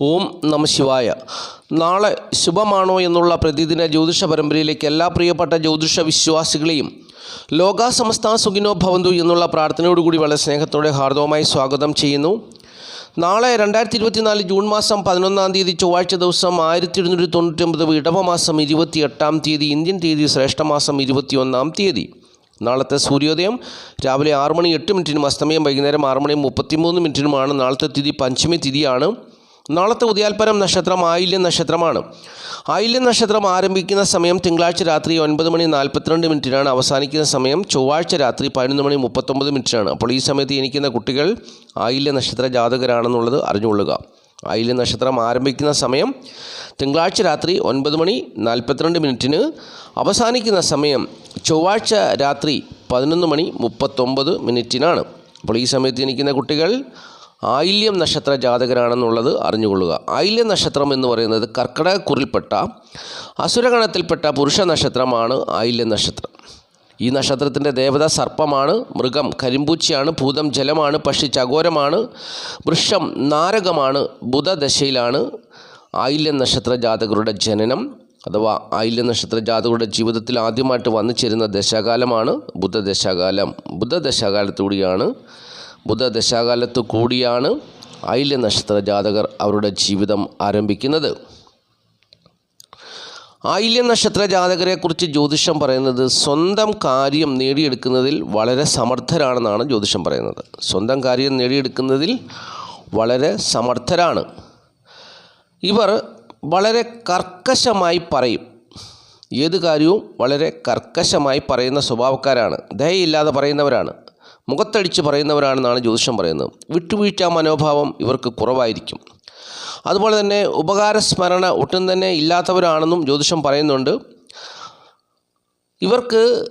ഓം നമ ശിവായ. നാളെ ശുഭമാണോ എന്നുള്ള പ്രതിദിന ജ്യോതിഷ പരമ്പരയിലേക്ക് എല്ലാ പ്രിയപ്പെട്ട ജ്യോതിഷ വിശ്വാസികളെയും ലോകാസമസ്ത സുഖിനോ ഭവന്തു എന്നുള്ള പ്രാർത്ഥനയോടുകൂടി വളരെ സ്നേഹത്തോടെ ഹാർദവമായി സ്വാഗതം ചെയ്യുന്നു. നാളെ രണ്ടായിരത്തി ഇരുപത്തിനാല് ജൂൺ മാസം പതിനൊന്നാം തീയതി ചൊവ്വാഴ്ച ദിവസം ആയിരത്തി എഴുന്നൂറ്റി തൊണ്ണൂറ്റൊമ്പത് ഇടവമാസം ഇരുപത്തി എട്ടാം തീയതി ഇന്ത്യൻ തീയതി ശ്രേഷ്ഠമാസം ഇരുപത്തിയൊന്നാം തീയതി. നാളത്തെ സൂര്യോദയം രാവിലെ ആറ് മണി എട്ട് മിനിറ്റിനും അസ്തമയം വൈകുന്നേരം ആറ് മണി മുപ്പത്തിമൂന്ന് മിനിറ്റിനുമാണ്. നാളത്തെ തിഥി പഞ്ചമി തിഥിയാണ്. നാളത്തെ ഉദയാൽപരം നക്ഷത്രം ആയില്യ നക്ഷത്രമാണ്. ആയില്യ നക്ഷത്രം ആരംഭിക്കുന്ന സമയം തിങ്കളാഴ്ച രാത്രി ഒൻപത് മണി നാൽപ്പത്തിരണ്ട് മിനിറ്റിനാണ്. അവസാനിക്കുന്ന സമയം ചൊവ്വാഴ്ച രാത്രി പതിനൊന്ന് മണി മുപ്പത്തൊമ്പത് മിനിറ്റിനാണ്. അപ്പോൾ ഈ സമയത്ത് ജനിക്കുന്ന കുട്ടികൾ ആയില്യ നക്ഷത്ര ജാതകരാണെന്നുള്ളത് അറിഞ്ഞുകൊള്ളുക. ആയില്യ നക്ഷത്രം ആരംഭിക്കുന്ന സമയം തിങ്കളാഴ്ച രാത്രി ഒൻപത് മണി നാൽപ്പത്തിരണ്ട് മിനിറ്റിന്. അവസാനിക്കുന്ന സമയം ചൊവ്വാഴ്ച രാത്രി പതിനൊന്ന് മണി മുപ്പത്തൊമ്പത് മിനിറ്റിനാണ്. അപ്പോൾ ഈ സമയത്ത് ജനിക്കുന്ന കുട്ടികൾ ആയില്യം നക്ഷത്ര ജാതകരാണെന്നുള്ളത് അറിഞ്ഞുകൊള്ളുക. ആയില്യം നക്ഷത്രം എന്ന് പറയുന്നത് കർക്കിടകക്കുറിൽപ്പെട്ട അസുരഗണത്തിൽപ്പെട്ട പുരുഷ നക്ഷത്രമാണ് ആയില്യം നക്ഷത്രം. ഈ നക്ഷത്രത്തിന്റെ ദേവത സർപ്പമാണ് മൃഗം കരിമ്പൂച്ചയാണ് ഭൂതം ജലമാണ് പക്ഷി ചകോരമാണ് വൃക്ഷം നാരകമാണ് ബുധദശയിലാണ് ആയില്യം നക്ഷത്ര ജാതകരുടെ ജനനം അഥവാ ആയില്യ നക്ഷത്ര ജാതകരുടെ ജീവിതത്തിൽ ആദ്യമായിട്ട് വന്നു ചേരുന്ന ദശാകാലമാണ് ബുധദശാകാലം. ബുധദശാകാലത്തൂടിയാണ് ബുധദശാകാലത്ത് കൂടിയാണ് ഐല്യ നക്ഷത്ര ജാതകർ അവരുടെ ജീവിതം ആരംഭിക്കുന്നത്. ആയില്യ നക്ഷത്ര ജാതകരെക്കുറിച്ച് ജ്യോതിഷം പറയുന്നത് സ്വന്തം കാര്യം നേടിയെടുക്കുന്നതിൽ വളരെ സമർത്ഥരാണെന്നാണ് ജ്യോതിഷം പറയുന്നത്. സ്വന്തം കാര്യം നേടിയെടുക്കുന്നതിൽ വളരെ സമർത്ഥരാണ്. ഇവർ വളരെ കർക്കശമായി പറയും. ഏത് കാര്യവും വളരെ കർക്കശമായി പറയുന്ന സ്വഭാവക്കാരാണ്. ദയയില്ലാതെ പറയുന്നവരാണ്. മുഖത്തടിച്ച് പറയുന്നവരാണെന്നാണ് ജ്യോതിഷം പറയുന്നത്. വിട്ടുവീഴ്ച മനോഭാവം ഇവർക്ക് കുറവായിരിക്കും. അതുപോലെ തന്നെ ഉപകാരസ്മരണ ഒട്ടും തന്നെ ഇല്ലാത്തവരാണെന്നും ജ്യോതിഷം പറയുന്നുണ്ട്. ഇവർക്ക്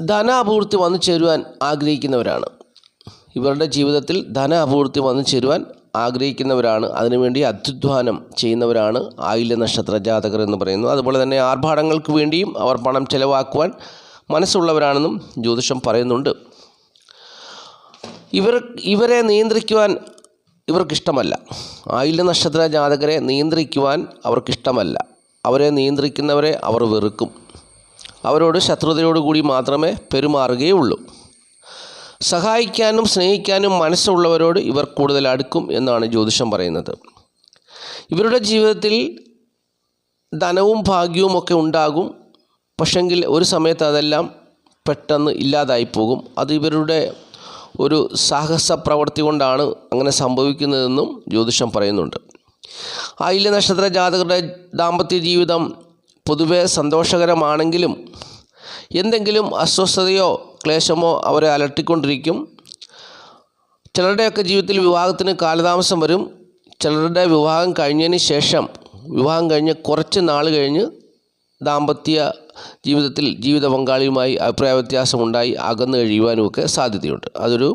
ധനാപൂർത്തി വന്നു ചേരുവാൻ ആഗ്രഹിക്കുന്നവരാണ്. ഇവരുടെ ജീവിതത്തിൽ ധന അപൂർത്തി വന്നു ചേരുവാൻ ആഗ്രഹിക്കുന്നവരാണ്. അതിനുവേണ്ടി അത്യുധ്വാനം ചെയ്യുന്നവരാണ്. ആയില്യ നക്ഷത്ര ജാതകർ എന്ന് പറയുന്നു. അതുപോലെ തന്നെ ആർഭാടങ്ങൾക്ക് വേണ്ടിയും അവർ പണം ചെലവാക്കുവാൻ മനസ്സുള്ളവരാണെന്നും ജ്യോതിഷം പറയുന്നുണ്ട്. ഇവർ ഇവരെ നിയന്ത്രിക്കുവാൻ ഇവർക്കിഷ്ടമല്ല. ആയില്യ നക്ഷത്ര ജാതകരെ നിയന്ത്രിക്കുവാൻ അവർക്കിഷ്ടമല്ല. അവരെ നിയന്ത്രിക്കുന്നവരെ അവർ വെറുക്കും. അവരോട് ശത്രുതയോടുകൂടി മാത്രമേ പെരുമാറുകയുള്ളൂ. സഹായിക്കാനും സ്നേഹിക്കാനും മനസ്സുള്ളവരോട് ഇവർ കൂടുതൽ അടുക്കും എന്നാണ് ജ്യോതിഷം പറയുന്നത്. ഇവരുടെ ജീവിതത്തിൽ ധനവും ഭാഗ്യവും ഒക്കെ ഉണ്ടാകും. പക്ഷെങ്കിൽ ഒരു സമയത്ത് അതെല്ലാം പെട്ടെന്ന് ഇല്ലാതായി പോകും അത് ഇവരുടെ ഒരു സാഹസ പ്രവൃത്തി കൊണ്ടാണ് അങ്ങനെ സംഭവിക്കുന്നതെന്നും ജ്യോതിഷം പറയുന്നുണ്ട്. ആയില്യ നക്ഷത്ര ജാതകരുടെ ദാമ്പത്യ ജീവിതം പൊതുവെ സന്തോഷകരമാണെങ്കിലും എന്തെങ്കിലും അസ്വസ്ഥതയോ ക്ലേശമോ അവരെ അലട്ടിക്കൊണ്ടിരിക്കും. ചിലരുടെയൊക്കെ ജീവിതത്തിൽ വിവാഹത്തിന് കാലതാമസം വരും. ചിലരുടെ വിവാഹം കഴിഞ്ഞതിന് ശേഷം വിവാഹം കഴിഞ്ഞ് കുറച്ച് നാൾ കഴിഞ്ഞ് ദാമ്പത്യ ജീവിതത്തിൽ ജീവിത പങ്കാളിയുമായി അഭിപ്രായ വ്യത്യാസമുണ്ടായി അകന്നു കഴിയുവാനുമൊക്കെ സാധ്യതയുണ്ട്. അതൊരു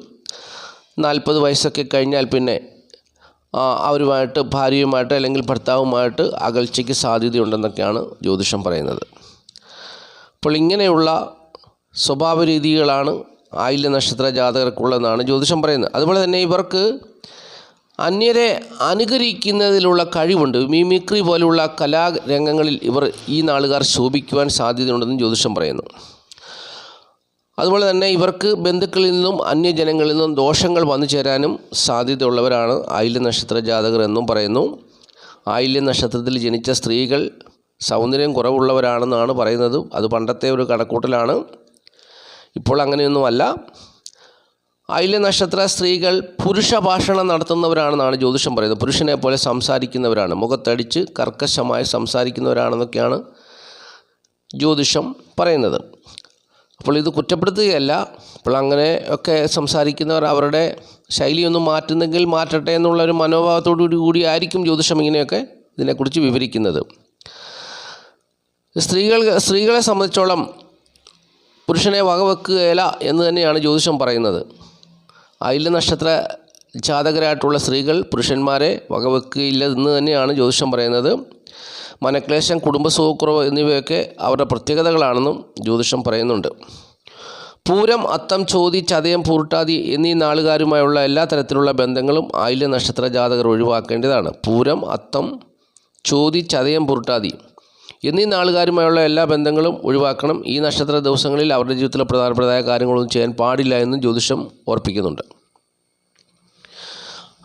നാൽപ്പത് വയസ്സൊക്കെ കഴിഞ്ഞാൽ പിന്നെ അവരുമായിട്ട് ഭാര്യയുമായിട്ട് അല്ലെങ്കിൽ ഭർത്താവുമായിട്ട് അകൽച്ചയ്ക്ക് സാധ്യതയുണ്ടെന്നൊക്കെയാണ് ജ്യോതിഷം പറയുന്നത്. അപ്പോൾ ഇങ്ങനെയുള്ള സ്വഭാവ രീതികളാണ് ആയില്യ നക്ഷത്ര ജാതകർക്കുള്ളതെന്നാണ് ജ്യോതിഷം പറയുന്നത്. അതുപോലെ തന്നെ ഇവർക്ക് അന്യരെ അനുകരിക്കുന്നതിലുള്ള കഴിവുണ്ട്. മിമിക്രി പോലുള്ള കലാരംഗങ്ങളിൽ ഇവർ ഈ നാളുകാർ ശോഭിക്കുവാൻ സാധ്യതയുണ്ടെന്ന് ജ്യോതിഷം പറയുന്നു. അതുപോലെ തന്നെ ഇവർക്ക് ബന്ധുക്കളിൽ നിന്നും അന്യജനങ്ങളിൽ നിന്നും ദോഷങ്ങൾ വന്നു ചേരാനും സാധ്യതയുള്ളവരാണ് ആയില്യ നക്ഷത്ര ജാതകർ എന്നും പറയുന്നു. ആയില്യ നക്ഷത്രത്തിൽ ജനിച്ച സ്ത്രീകൾ സൗന്ദര്യം കുറവുള്ളവരാണെന്നാണ് പറയുന്നത്. അത് പണ്ടത്തെ ഒരു കണക്കൂട്ടലാണ്. ഇപ്പോൾ അങ്ങനെയൊന്നുമല്ല. ആയില്യ നക്ഷത്ര സ്ത്രീകൾ പുരുഷ ഭാഷണം നടത്തുന്നവരാണെന്നാണ് ജ്യോതിഷം പറയുന്നത്. പുരുഷനെ പോലെ സംസാരിക്കുന്നവരാണ്. മുഖത്തടിച്ച് കർക്കശമായി സംസാരിക്കുന്നവരാണെന്നൊക്കെയാണ് ജ്യോതിഷം പറയുന്നത്. അപ്പോൾ ഇത് കുറ്റപ്പെടുത്തുകയല്ല. അപ്പോൾ അങ്ങനെ ഒക്കെ സംസാരിക്കുന്നവർ അവരുടെ ശൈലിയൊന്നും മാറ്റുന്നെങ്കിൽ മാറ്റട്ടെ എന്നുള്ള ഒരു മനോഭാവത്തോടു കൂടി ആയിരിക്കും ജ്യോതിഷം ഇങ്ങനെയൊക്കെ ഇതിനെക്കുറിച്ച് വിവരിക്കുന്നത്. സ്ത്രീകൾ സ്ത്രീകളെ സംബന്ധിച്ചോളം പുരുഷനെ വകവെക്കുകയില്ല എന്ന് തന്നെയാണ് ജ്യോതിഷം പറയുന്നത്. ആയില്യ നക്ഷത്ര ജാതകരായിട്ടുള്ള സ്ത്രീകൾ പുരുഷന്മാരെ വകവെക്കുകയില്ല എന്ന് തന്നെയാണ് ജ്യോതിഷം പറയുന്നത്. മനക്ലേശം കുടുംബസുഖക്കുറവ് എന്നിവയൊക്കെ അവരുടെ പ്രത്യേകതകളാണെന്നും ജ്യോതിഷം പറയുന്നുണ്ട്. പൂരം അത്തം ചോതി ചതയം പൂർട്ടാതി എന്നീ നാളുകാരുമായുള്ള എല്ലാ തരത്തിലുള്ള ബന്ധങ്ങളും ആയില്യ നക്ഷത്ര ജാതകർ ഒഴിവാക്കേണ്ടതാണ്. പൂരം അത്തം ചോതി ചതയം പൂർട്ടാതി എന്നീ നാളുകാരുമായുള്ള എല്ലാ ബന്ധങ്ങളും ഒഴിവാക്കണം. ഈ നക്ഷത്ര ദിവസങ്ങളിൽ അവരുടെ ജീവിതത്തിലെ പ്രധാനപ്പെട്ടതായ കാര്യങ്ങളൊന്നും ചെയ്യാൻ പാടില്ല എന്നും ജ്യോതിഷം ഓർപ്പിക്കുന്നുണ്ട്.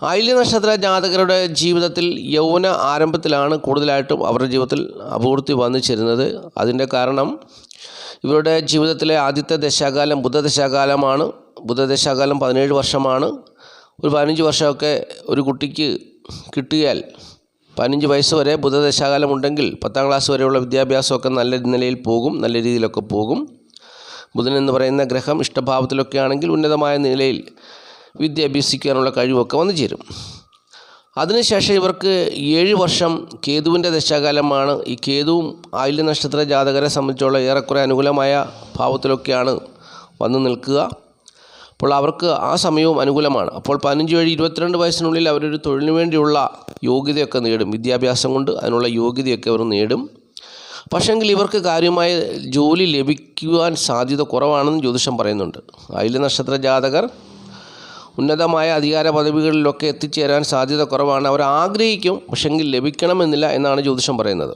ആയില്യ നക്ഷത്ര ജാതകരുടെ ജീവിതത്തിൽ യൗവന ആരംഭത്തിലാണ് കൂടുതലായിട്ടും അവരുടെ ജീവിതത്തിൽ അപൂർത്തി വന്നു ചേരുന്നത്. അതിന്റെ കാരണം ഇവരുടെ ജീവിതത്തിലെ ആദ്യത്തെ ദശാകാലം ബുധദശാകാലമാണ്. ബുധദശാകാലം പതിനേഴ് വർഷമാണ്. ഒരു പതിനഞ്ച് വർഷമൊക്കെ ഒരു കുട്ടിക്ക് കിട്ടിയാൽ പതിനഞ്ച് വയസ്സ് വരെ ബുധദശാകാലം ഉണ്ടെങ്കിൽ പത്താം ക്ലാസ് വരെയുള്ള വിദ്യാഭ്യാസമൊക്കെ നല്ല നിലയിൽ പോകും നല്ല രീതിയിലൊക്കെ പോകും. ബുധൻ എന്ന് പറയുന്ന ഗ്രഹം ഇഷ്ടഭാവത്തിലൊക്കെ ആണെങ്കിൽ ഉന്നതമായ നിലയിൽ വിദ്യ അഭ്യസിക്കാനുള്ള കഴിവൊക്കെ വന്നു ചേരും. അതിനുശേഷം ഇവർക്ക് ഏഴ് വർഷം കേതുവിന്റെ ദശാകാലമാണ്. ഈ കേതുവും ആയില്യ നക്ഷത്ര ജാതകരെ സംബന്ധിച്ചുള്ള ഏറെക്കുറെ അനുകൂലമായ ഭാവത്തിലൊക്കെയാണ് വന്നു നിൽക്കുക. അപ്പോൾ അവർക്ക് ആ സമയവും അനുകൂലമാണ്. അപ്പോൾ പതിനഞ്ച് വഴി ഇരുപത്തിരണ്ട് വയസ്സിനുള്ളിൽ അവരൊരു തൊഴിലിന് വേണ്ടിയുള്ള യോഗ്യതയൊക്കെ നേടും. വിദ്യാഭ്യാസം കൊണ്ട് അതിനുള്ള യോഗ്യതയൊക്കെ അവർ നേടും. പക്ഷേങ്കിൽ ഇവർക്ക് കാര്യമായ ജോലി ലഭിക്കുവാൻ സാധ്യത കുറവാണെന്ന് ജ്യോതിഷം പറയുന്നുണ്ട്. ആയില്യ നക്ഷത്ര ജാതകർ ഉന്നതമായ അധികാര പദവികളിലൊക്കെ എത്തിച്ചേരാൻ സാധ്യത കുറവാണ്. അവർ ആഗ്രഹിക്കും പക്ഷെങ്കിൽ ലഭിക്കണമെന്നില്ല എന്നാണ് ജ്യോതിഷം പറയുന്നത്.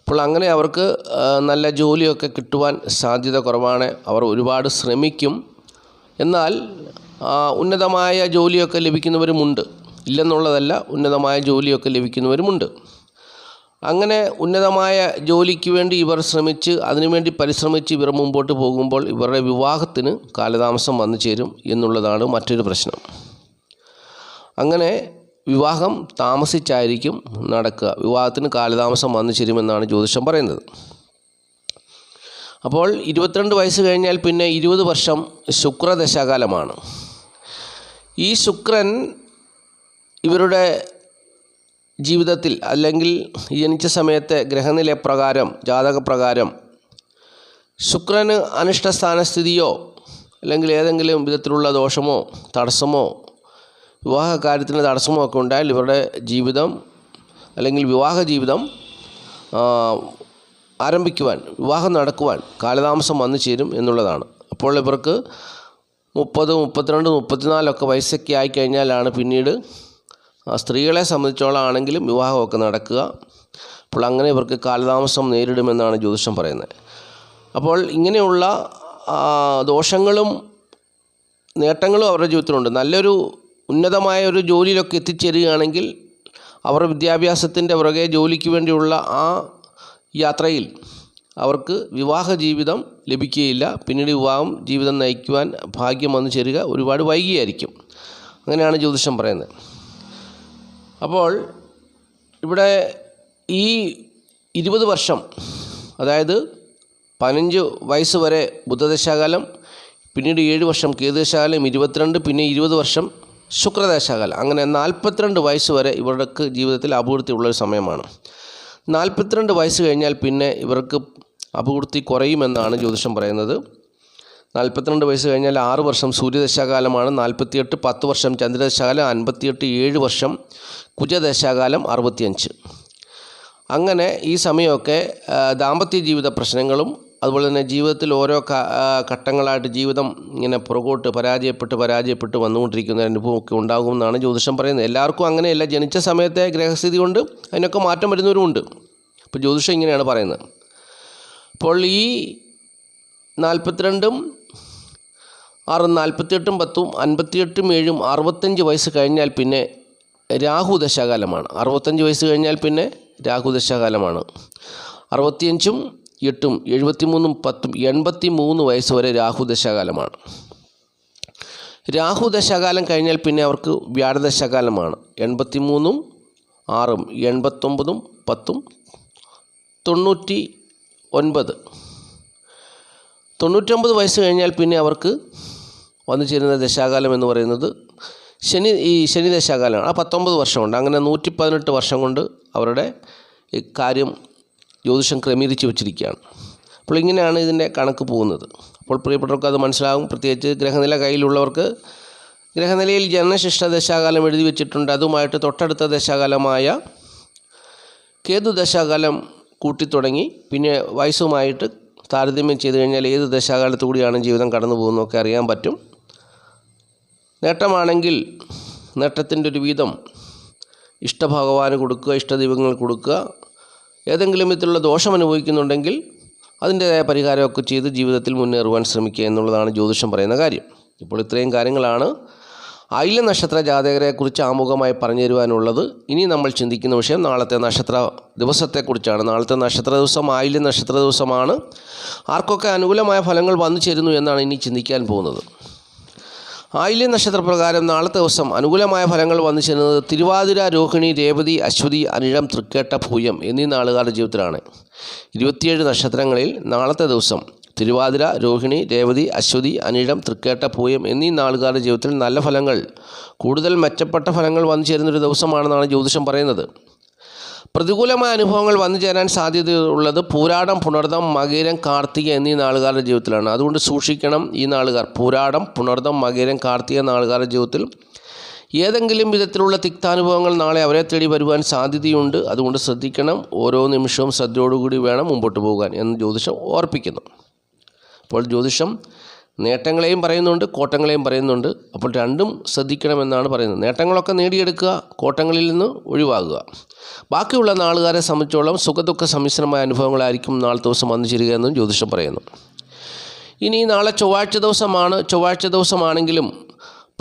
അപ്പോൾ അങ്ങനെ അവർക്ക് നല്ല ജോലിയൊക്കെ കിട്ടുവാൻ സാധ്യത കുറവാണ്. അവർ ഒരുപാട് ശ്രമിക്കും. എന്നാൽ ഉന്നതമായ ജോലിയൊക്കെ ലഭിക്കുന്നവരുമുണ്ട്. ഇല്ലെന്നുള്ളതല്ല ഉന്നതമായ ജോലിയൊക്കെ ലഭിക്കുന്നവരുമുണ്ട്. അങ്ങനെ ഉന്നതമായ ജോലിക്ക് വേണ്ടി ഇവർ ശ്രമിച്ച് അതിനുവേണ്ടി പരിശ്രമിച്ച് ഇവർ മുമ്പോട്ട് പോകുമ്പോൾ ഇവരുടെ വിവാഹത്തിന് കാലതാമസം വന്നു ചേരും എന്നുള്ളതാണ് മറ്റൊരു പ്രശ്നം. അങ്ങനെ വിവാഹം താമസിച്ചായിരിക്കും നടക്കുക. വിവാഹത്തിന് കാലതാമസം വന്നു ചേരുമെന്നാണ് ജ്യോതിഷം പറയുന്നത്. അപ്പോൾ ഇരുപത്തിരണ്ട് വയസ്സ് കഴിഞ്ഞാൽ പിന്നെ ഇരുപത് വർഷം ശുക്രദശാകാലമാണ്. ഈ ശുക്രൻ ഇവരുടെ ജീവിതത്തിൽ അല്ലെങ്കിൽ ജനിച്ച സമയത്തെ ഗ്രഹനില പ്രകാരം ജാതകപ്രകാരം ശുക്രന് അനിഷ്ട സ്ഥാനസ്ഥിതിയോ അല്ലെങ്കിൽ ഏതെങ്കിലും വിധത്തിലുള്ള ദോഷമോ തടസ്സമോ വിവാഹ കാര്യത്തിന് തടസ്സമോ ഒക്കെ ഉണ്ടായാൽ ഇവരുടെ ജീവിതം അല്ലെങ്കിൽ വിവാഹ ജീവിതം ആരംഭിക്കുവാൻ വിവാഹം നടക്കുവാൻ കാലതാമസം വന്നു ചേരും എന്നുള്ളതാണ്. അപ്പോൾ ഇവർക്ക് മുപ്പത് മുപ്പത്തിരണ്ട് മുപ്പത്തിനാലൊക്കെ വയസ്സൊക്കെ ആയിക്കഴിഞ്ഞാലാണ് പിന്നീട് സ്ത്രീകളെ സംബന്ധിച്ചോളം ആണെങ്കിലും വിവാഹമൊക്കെ നടക്കുക. അപ്പോൾ അങ്ങനെ ഇവർക്ക് കാലതാമസം നേരിടുമെന്നാണ് ജ്യോതിഷം പറയുന്നത്. അപ്പോൾ ഇങ്ങനെയുള്ള ദോഷങ്ങളും നേട്ടങ്ങളും അവരുടെ ജീവിതത്തിലുണ്ട്. നല്ലൊരു ഉന്നതമായ ഒരു ജോലിയിലൊക്കെ എത്തിച്ചേരുകയാണെങ്കിൽ അവരുടെ വിദ്യാഭ്യാസത്തിന്റെ പുറകെ ജോലിക്ക് വേണ്ടിയുള്ള ആ യാത്രയിൽ അവർക്ക് വിവാഹ ജീവിതം ലഭിക്കുകയില്ല. പിന്നീട് വിവാഹം ജീവിതം നയിക്കുവാൻ ഭാഗ്യം വന്നു ചേരുക ഒരുപാട് വൈകിയായിരിക്കും. അങ്ങനെയാണ് ജ്യോതിഷം പറയുന്നത്. അപ്പോൾ ഇവിടെ ഈ ഇരുപത് വർഷം അതായത് പതിനഞ്ച് വയസ്സ് വരെ ബുധദശാകാലം പിന്നീട് ഏഴ് വർഷം കേതുദശാകാലം ഇരുപത്തിരണ്ട് പിന്നെ ഇരുപത് വർഷം ശുക്രദശാകാലം. അങ്ങനെ നാൽപ്പത്തിരണ്ട് വയസ്സ് വരെ ഇവർക്ക് ജീവിതത്തിൽ അഭിവൃദ്ധി ഉള്ളൊരു സമയമാണ്. നാൽപ്പത്തിരണ്ട് വയസ്സ് കഴിഞ്ഞാൽ പിന്നെ ഇവർക്ക് അഭിവൃദ്ധി കുറയുമെന്നാണ് ജ്യോതിഷം പറയുന്നത്. നാൽപ്പത്തിരണ്ട് വയസ്സ് കഴിഞ്ഞാൽ ആറ് വർഷം സൂര്യദശാകാലമാണ് നാൽപ്പത്തിയെട്ട് പത്ത് വർഷം ചന്ദ്രദശാകാലം അൻപത്തിയെട്ട് ഏഴ് വർഷം കുജദശാകാലം അറുപത്തിയഞ്ച്. അങ്ങനെ ഈ സമയമൊക്കെ ദാമ്പത്യ ജീവിത പ്രശ്നങ്ങളും അതുപോലെ തന്നെ ജീവിതത്തിൽ ഓരോ ഘട്ടങ്ങളായിട്ട് ജീവിതം ഇങ്ങനെ പുറകോട്ട് പരാജയപ്പെട്ട് പരാജയപ്പെട്ട് വന്നുകൊണ്ടിരിക്കുന്ന അനുഭവമൊക്കെ ഉണ്ടാകുമെന്നാണ് ജ്യോതിഷം പറയുന്നത്. എല്ലാവർക്കും അങ്ങനെയല്ല ജനിച്ച സമയത്തെ ഗ്രഹസ്ഥിതി കൊണ്ട് അതിനൊക്കെ മാറ്റം വരുന്നവരുമുണ്ട് അപ്പോൾ ജ്യോതിഷം ഇങ്ങനെയാണ് പറയുന്നത്. അപ്പോൾ ഈ നാൽപ്പത്തിരണ്ടും ആറും നാൽപ്പത്തിയെട്ടും പത്തും അൻപത്തിയെട്ടും ഏഴും അറുപത്തഞ്ച് വയസ്സ് കഴിഞ്ഞാൽ പിന്നെ രാഹു ദശാകാലമാണ്. അറുപത്തഞ്ച് വയസ്സ് കഴിഞ്ഞാൽ പിന്നെ രാഹു ദശാകാലമാണ്. അറുപത്തിയഞ്ചും എട്ടും എഴുപത്തിമൂന്നും പത്തും എൺപത്തി മൂന്ന് വയസ്സ് വരെ രാഹു ദശാകാലമാണ്. രാഹു ദശാകാലം കഴിഞ്ഞാൽ പിന്നെ അവർക്ക് വ്യാഴദശാകാലമാണ് എൺപത്തി മൂന്നും ആറും എൺപത്തൊമ്പതും പത്തും തൊണ്ണൂറ്റി ഒൻപത് തൊണ്ണൂറ്റൊമ്പത് വയസ്സ് കഴിഞ്ഞാൽ പിന്നെ അവർക്ക് വന്നു ചേരുന്ന ദശാകാലം എന്ന് പറയുന്നത് ശനി ഈ ശനി ദശാകാലമാണ്. ആ പത്തൊമ്പത് വർഷമുണ്ട്. അങ്ങനെ നൂറ്റി പതിനെട്ട് വർഷം കൊണ്ട് അവരുടെ ഈ കാര്യം ജ്യോതിഷം ക്രമീകരിച്ച് വെച്ചിരിക്കുകയാണ്. അപ്പോൾ ഇങ്ങനെയാണ് ഇതിന്റെ കണക്ക് പോകുന്നത്. അപ്പോൾ പ്രിയപ്പെട്ടവർക്ക് അത് മനസ്സിലാകും പ്രത്യേകിച്ച് ഗ്രഹനില കയ്യിലുള്ളവർക്ക് ഗ്രഹനിലയിൽ ജനനശിഷ്ട ദശാകാലം എഴുതി വെച്ചിട്ടുണ്ട്. അതുമായിട്ട് തൊട്ടടുത്ത ദശാകാലമായ കേതു ദശാകാലം കൂട്ടിത്തുടങ്ങി. പിന്നെ വയസ്സുമായിട്ട് താരതമ്യം ചെയ്തു കഴിഞ്ഞാൽ ഏത് ദശാകാലത്തു കൂടിയാണ് ജീവിതം കടന്നു പോകുന്നതൊക്കെ അറിയാൻ പറ്റും. നേട്ടമാണെങ്കിൽ നേട്ടത്തിന്റെ ഒരു വീതം ഇഷ്ടഭഗവാന് കൊടുക്കുക ഇഷ്ടദൈവങ്ങൾ കൊടുക്കുക ഏതെങ്കിലും വിധത്തിലുള്ള ദോഷം അനുഭവിക്കുന്നുണ്ടെങ്കിൽ അതിന്റേതായ പരിഹാരമൊക്കെ ചെയ്ത് ജീവിതത്തിൽ മുന്നേറുവാൻ ശ്രമിക്കുക എന്നുള്ളതാണ് ജ്യോതിഷം പറയുന്ന കാര്യം. ഇപ്പോൾ ഇത്രയും കാര്യങ്ങളാണ് അയില നക്ഷത്ര ജാതകരെക്കുറിച്ച് ആമുഖമായി പറഞ്ഞു തരുവാനുള്ളത് ഇനി നമ്മൾ ചിന്തിക്കുന്ന വിഷയം നാളത്തെ നക്ഷത്ര ദിവസത്തെക്കുറിച്ചാണ്. നാളത്തെ നക്ഷത്ര ദിവസം ആയില്യ നക്ഷത്ര ദിവസമാണ്. ആർക്കൊക്കെ അനുകൂലമായ ഫലങ്ങൾ വന്നു ചേരുന്നു എന്നാണ് ഇനി ചിന്തിക്കാൻ പോകുന്നത്. ആയില്യ നക്ഷത്രപ്രകാരം നാളത്തെ ദിവസം അനുകൂലമായ ഫലങ്ങൾ വന്നു ചെല്ലുന്നത് തിരുവാതിര രോഹിണി രേവതി അശ്വതി അനിഴം തൃക്കേട്ട ഭൂയം എന്നീ നാളുകാരുടെ ജീവിതത്തിലാണ്. ഇരുപത്തിയേഴ് നക്ഷത്രങ്ങളിൽ നാളത്തെ ദിവസം തിരുവാതിര രോഹിണി രേവതി അശ്വതി അനിഴം തൃക്കേട്ട പൂയം എന്നീ നാളുകാരുടെ ജീവിതത്തിൽ നല്ല ഫലങ്ങൾ കൂടുതൽ മെച്ചപ്പെട്ട ഫലങ്ങൾ വന്നു ചേരുന്നൊരു ദിവസമാണെന്നാണ് ജ്യോതിഷം പറയുന്നത്. പ്രതികൂലമായ അനുഭവങ്ങൾ വന്നു ചേരാൻ സാധ്യതയുള്ളത് പൂരാടം പുണർദം മകീരം കാർത്തിക എന്നീ നാളുകാരുടെ ജീവിതത്തിലാണ്. അതുകൊണ്ട് സൂക്ഷിക്കണം ഈ നാളുകാർ. പൂരാടം പുണർദം മകീരം കാർത്തിക നാളുകാരുടെ ജീവിതത്തിൽ ഏതെങ്കിലും വിധത്തിലുള്ള തിക്താനുഭവങ്ങൾ നാളെ അവരെ തേടി വരുവാൻ സാധ്യതയുണ്ട്. അതുകൊണ്ട് ശ്രദ്ധിക്കണം. ഓരോ നിമിഷവും ശ്രദ്ധയോടുകൂടി വേണം മുമ്പോട്ട് പോകാൻ എന്ന് ജ്യോതിഷം ഓർപ്പിക്കുന്നു. അപ്പോൾ ജ്യോതിഷം നേട്ടങ്ങളെയും പറയുന്നുണ്ട് കോട്ടങ്ങളെയും പറയുന്നുണ്ട്. അപ്പോൾ രണ്ടും ശ്രദ്ധിക്കണമെന്നാണ് പറയുന്നത്. നേട്ടങ്ങളൊക്കെ നേടിയെടുക്കുക കോട്ടങ്ങളിൽ നിന്ന് ഒഴിവാകുക. ബാക്കിയുള്ള നാളുകാരെ സംബന്ധിച്ചോളം സുഖദുഃഖ സമ്മിശ്രമായ അനുഭവങ്ങളായിരിക്കും നാളെ ദിവസം വന്നു ചേരുക എന്നും ജ്യോതിഷം പറയുന്നു. ഇനി നാളെ ചൊവ്വാഴ്ച ദിവസമാണ്. ചൊവ്വാഴ്ച ദിവസമാണെങ്കിലും